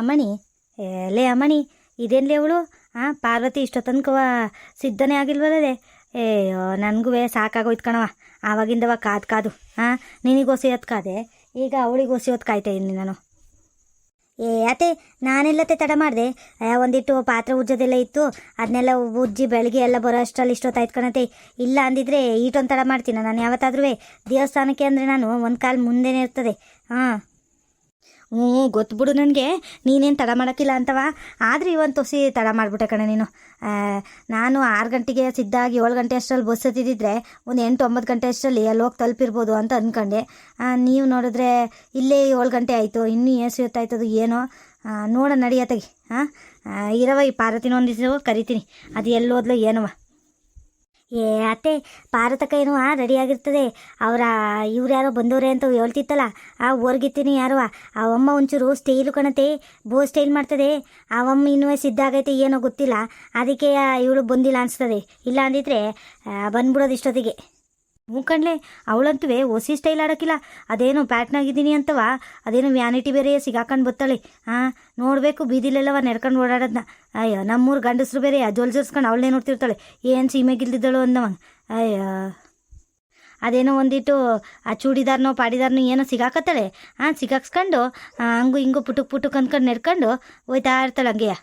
ಅಮ್ಮಣಿ ಲೇ ಅಮ್ಮಣಿ, ಇದೇನ್ಲೇ ಅವಳು? ಹಾಂ ಪಾರ್ವತಿ ಇಷ್ಟೊತ್ತನ್ಕವ ತನಕ ಸಿದ್ಧನೇ ಆಗಿಲ್ವಲ್ಲದೆ? ಏಯ್ಯೋ ನನಗೂ ಸಾಕಾಗೋಯ್ತು ಕಣವ ಆವಾಗಿಂದವ ಕಾದು ಕಾದು. ಹಾಂ ನಿನಗೋಸಿ ಕಾದೆ? ಈಗ ಅವಳಿಗೋಸಿ ಕಾಯ್ತಾ ಇದ್ದೀನಿ ನಾನು. ಏ, ಅತ್ತೆ, ನಾನೆಲ್ಲತ್ತೆ ತಡ ಮಾಡಿದೆ? ಒಂದಿಟ್ಟು ಪಾತ್ರೆ ಉಜ್ಜೋದೆಲ್ಲ ಇತ್ತು. ಅದನ್ನೆಲ್ಲ ಉಜ್ಜಿ ಬೆಳಗ್ಗೆ ಎಲ್ಲ ಬರೋ ಅಷ್ಟರಲ್ಲಿ ಇಷ್ಟೊತ್ತಾಯ್ತು ಕಣತೆ ಇಲ್ಲ ಅಂದಿದ್ರೆ ಈಟೊಂದು ತಡ ಮಾಡ್ತೀನಿ ನಾನು ಯಾವತ್ತಾದ್ರೂ ದೇವಸ್ಥಾನಕ್ಕೆ ಅಂದರೆ ನಾನು ಒಂದು ಕಾಲು ಮುಂದೆನೇ ಇರ್ತದೆ. ಹಾಂ ಹ್ಞೂ ಗೊತ್ತು ಬಿಡು ನನಗೆ. ನೀನೇನು ತಡ ಮಾಡೋಕ್ಕಿಲ್ಲ ಅಂತವ? ಆದರೆ ಇವತ್ತು ತೋಸಿ ತಡ ಮಾಡಿಬಿಟ್ಟೆ ಕಣೆ ನೀನು. ನಾನು ಆರು ಗಂಟೆಗೆ ಸಿದ್ಧಾಗಿ ಏಳು ಗಂಟೆ ಅಷ್ಟರಲ್ಲಿ ಬಸ್ ಹತ್ತಿದ್ದಿದ್ರೆ ಒಂದು ಎಂಟು ಒಂಬತ್ತು ಗಂಟೆ ಅಷ್ಟರಲ್ಲಿ ಅಲ್ಲಿ ಹೋಗಿ ತಲುಪಿರ್ಬೋದು ಅಂತ ಅಂದ್ಕೊಂಡೆ ನೀವು ನೋಡಿದ್ರೆ ಇಲ್ಲೇ ಏಳು ಗಂಟೆ ಆಯಿತು, ಇನ್ನೂ ಏಸು ಹೊತ್ತಾಯ್ತದು ಏನೋ? ನೋಡ ನಡಿಯತ್ತಾಗಿ ಹಾಂ? ಇರವ ಈ ಪಾರ್ವತಿನ ಒಂದಿಸು ಕರಿತೀನಿ. ಅದು ಎಲ್ಲೋದ್ಲು ಏನವ ಏ, ಅತ್ತೆ ಪಾರತಕ ಏನೋ ಆ ರೆಡಿ ಆಗಿರ್ತದೆ ಅವರ, ಇವ್ರು ಯಾರೋ ಬಂದವ್ರೆ ಅಂತ ಹೇಳ್ತಿತ್ತಲ್ಲ, ಆ ಹೊರಗಿತ್ತೀನಿ ಯಾರೋ ಆ ಅಮ್ಮ ಒಂಚೂರು ಸ್ಟೈಲು ಕಣತೆ ಬೋ ಸ್ಟೈಲ್ ಮಾಡ್ತದೆ. ಆ ಅಮ್ಮ ಇನ್ನೂ ಸಿದ್ಧಾಗೈತೆ ಏನೋ ಗೊತ್ತಿಲ್ಲ, ಅದಕ್ಕೆ ಇವಳು ಬಂದಿಲ್ಲ ಅನಿಸ್ತದೆ. ಇಲ್ಲ ಅಂದಿದ್ರೆ ಬಂದ್ಬಿಡೋದು ಇಷ್ಟೊತ್ತಿಗೆ. ಹ್ಞೂ ಕಣ್ಲೆ ಅವಳಂತೂ ಹೊಸಿ ಸ್ಟೈಲ್ ಆಡೋಕ್ಕಿಲ್ಲ. ಅದೇನು ಪ್ಯಾಟ್ನಾಗಿದ್ದೀನಿ ಅಂತವ? ಅದೇನು ವ್ಯಾನಿಟಿ ಬೇರೆ ಸಿಗಾಕೊಂಡು ಬತ್ತಾಳೆ. ಹಾಂ ನೋಡಬೇಕು, ಬೀದಿಲೆಲ್ಲವ ನೆಡ್ಕೊಂಡು ಓಡಾಡೋದನ್ನ ಅಯ್ಯೋ, ನಮ್ಮೂರು ಗಂಡಸರು ಬೇರೆ ಜೋಲ್ಜರ್ಸ್ಕೊಂಡು ಅವಳನ್ನೇ ನೋಡ್ತಿರ್ತಾಳೆ. ಏನು ಸೀಮೆಗಿಲ್ದಿದ್ದಳು ಅಂದವ ಅಯ್ಯೋ. ಅದೇನೋ ಒಂದಿಟ್ಟು ಆ ಚೂಡಿದಾರ್ನೋ ಪಾಡಿದಾರ್ನೋ ಏನೋ ಸಿಗಾಕತ್ತಾಳೆ. ಹಾಂ ಸಿಗಾಕ್ಸ್ಕೊಂಡು ಹಂಗು ಹಿಂಗು ಪುಟುಕ್ ಪುಟುಕ್ ಅಂದ್ಕೊಂಡು ನೆಡ್ಕೊಂಡು ಹೋಯ್ತಾ ಇರ್ತಾಳೆ ಹಂಗೆಯ?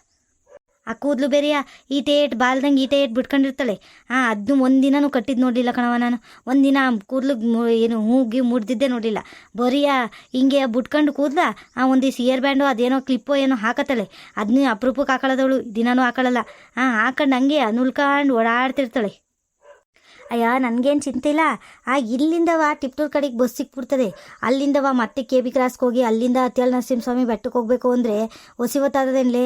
ಆ ಕೂದಲು ಬೇರೆಯ ಈಟೆ ಏಟ್, ಬಾಲ್ದಂಗೆ ಈಟೆ ಏಟ್ ಬಿಟ್ಕೊಂಡಿರ್ತಾಳೆ. ಹಾಂ ಅದನ್ನು ಒಂದಿನೂ ಕಟ್ಟಿದ್ದು ನೋಡಲಿಲ್ಲ ಕಣವ ನಾನು. ಒಂದಿನ ಕೂದಲು ಏನು, ಹೂಗಿ ಮುಡ್ದಿದ್ದೇ ನೋಡಲಿಲ್ಲ. ಬರೀ ಹಿಂಗೆ ಬಿಟ್ಕೊಂಡು ಕೂದಲ, ಆ ಒಂದಿವ್ಸ ಇಯರ್ ಬ್ಯಾಂಡು ಅದೇನೋ ಕ್ಲಿಪ್ಪೋ ಏನೋ ಹಾಕತ್ತಾಳೆ. ಅದನ್ನ ಅಪರೂಪಕ್ಕೆ ಹಾಕೊಳ್ಳೋದವಳು ದಿನಾನೂ ಹಾಕೊಳ್ಳಲ್ಲ ಹಾಂ ಹಾಕೊಂಡು ಹಂಗೆ ನುಲ್ಕೊಂಡು ಓಡಾಡ್ತಿರ್ತಾಳೆ. ಅಯ್ಯ, ನನಗೇನು ಚಿಂತೆ ಇಲ್ಲ. ಆ ಇಲ್ಲಿಂದವ ಟಿಪ್ಟೂರ್ ಕಡೆಗೆ ಬಸ್ ಸಿಕ್ಬಿಡ್ತದೆ. ಅಲ್ಲಿಂದವ ಮತ್ತೆ ಕೆ ಬಿ ಕ್ರಾಸ್ಗೆ ಹೋಗಿ, ಅಲ್ಲಿಂದ ಅತ್ಯಲ್ ನರಸಿಂಹಸ್ವಾಮಿ ಬೆಟ್ಟಕ್ಕೆ ಹೋಗ್ಬೇಕು ಅಂದರೆ ಹೊಸಿವತ್ತಾದದೇನ್ಲೇ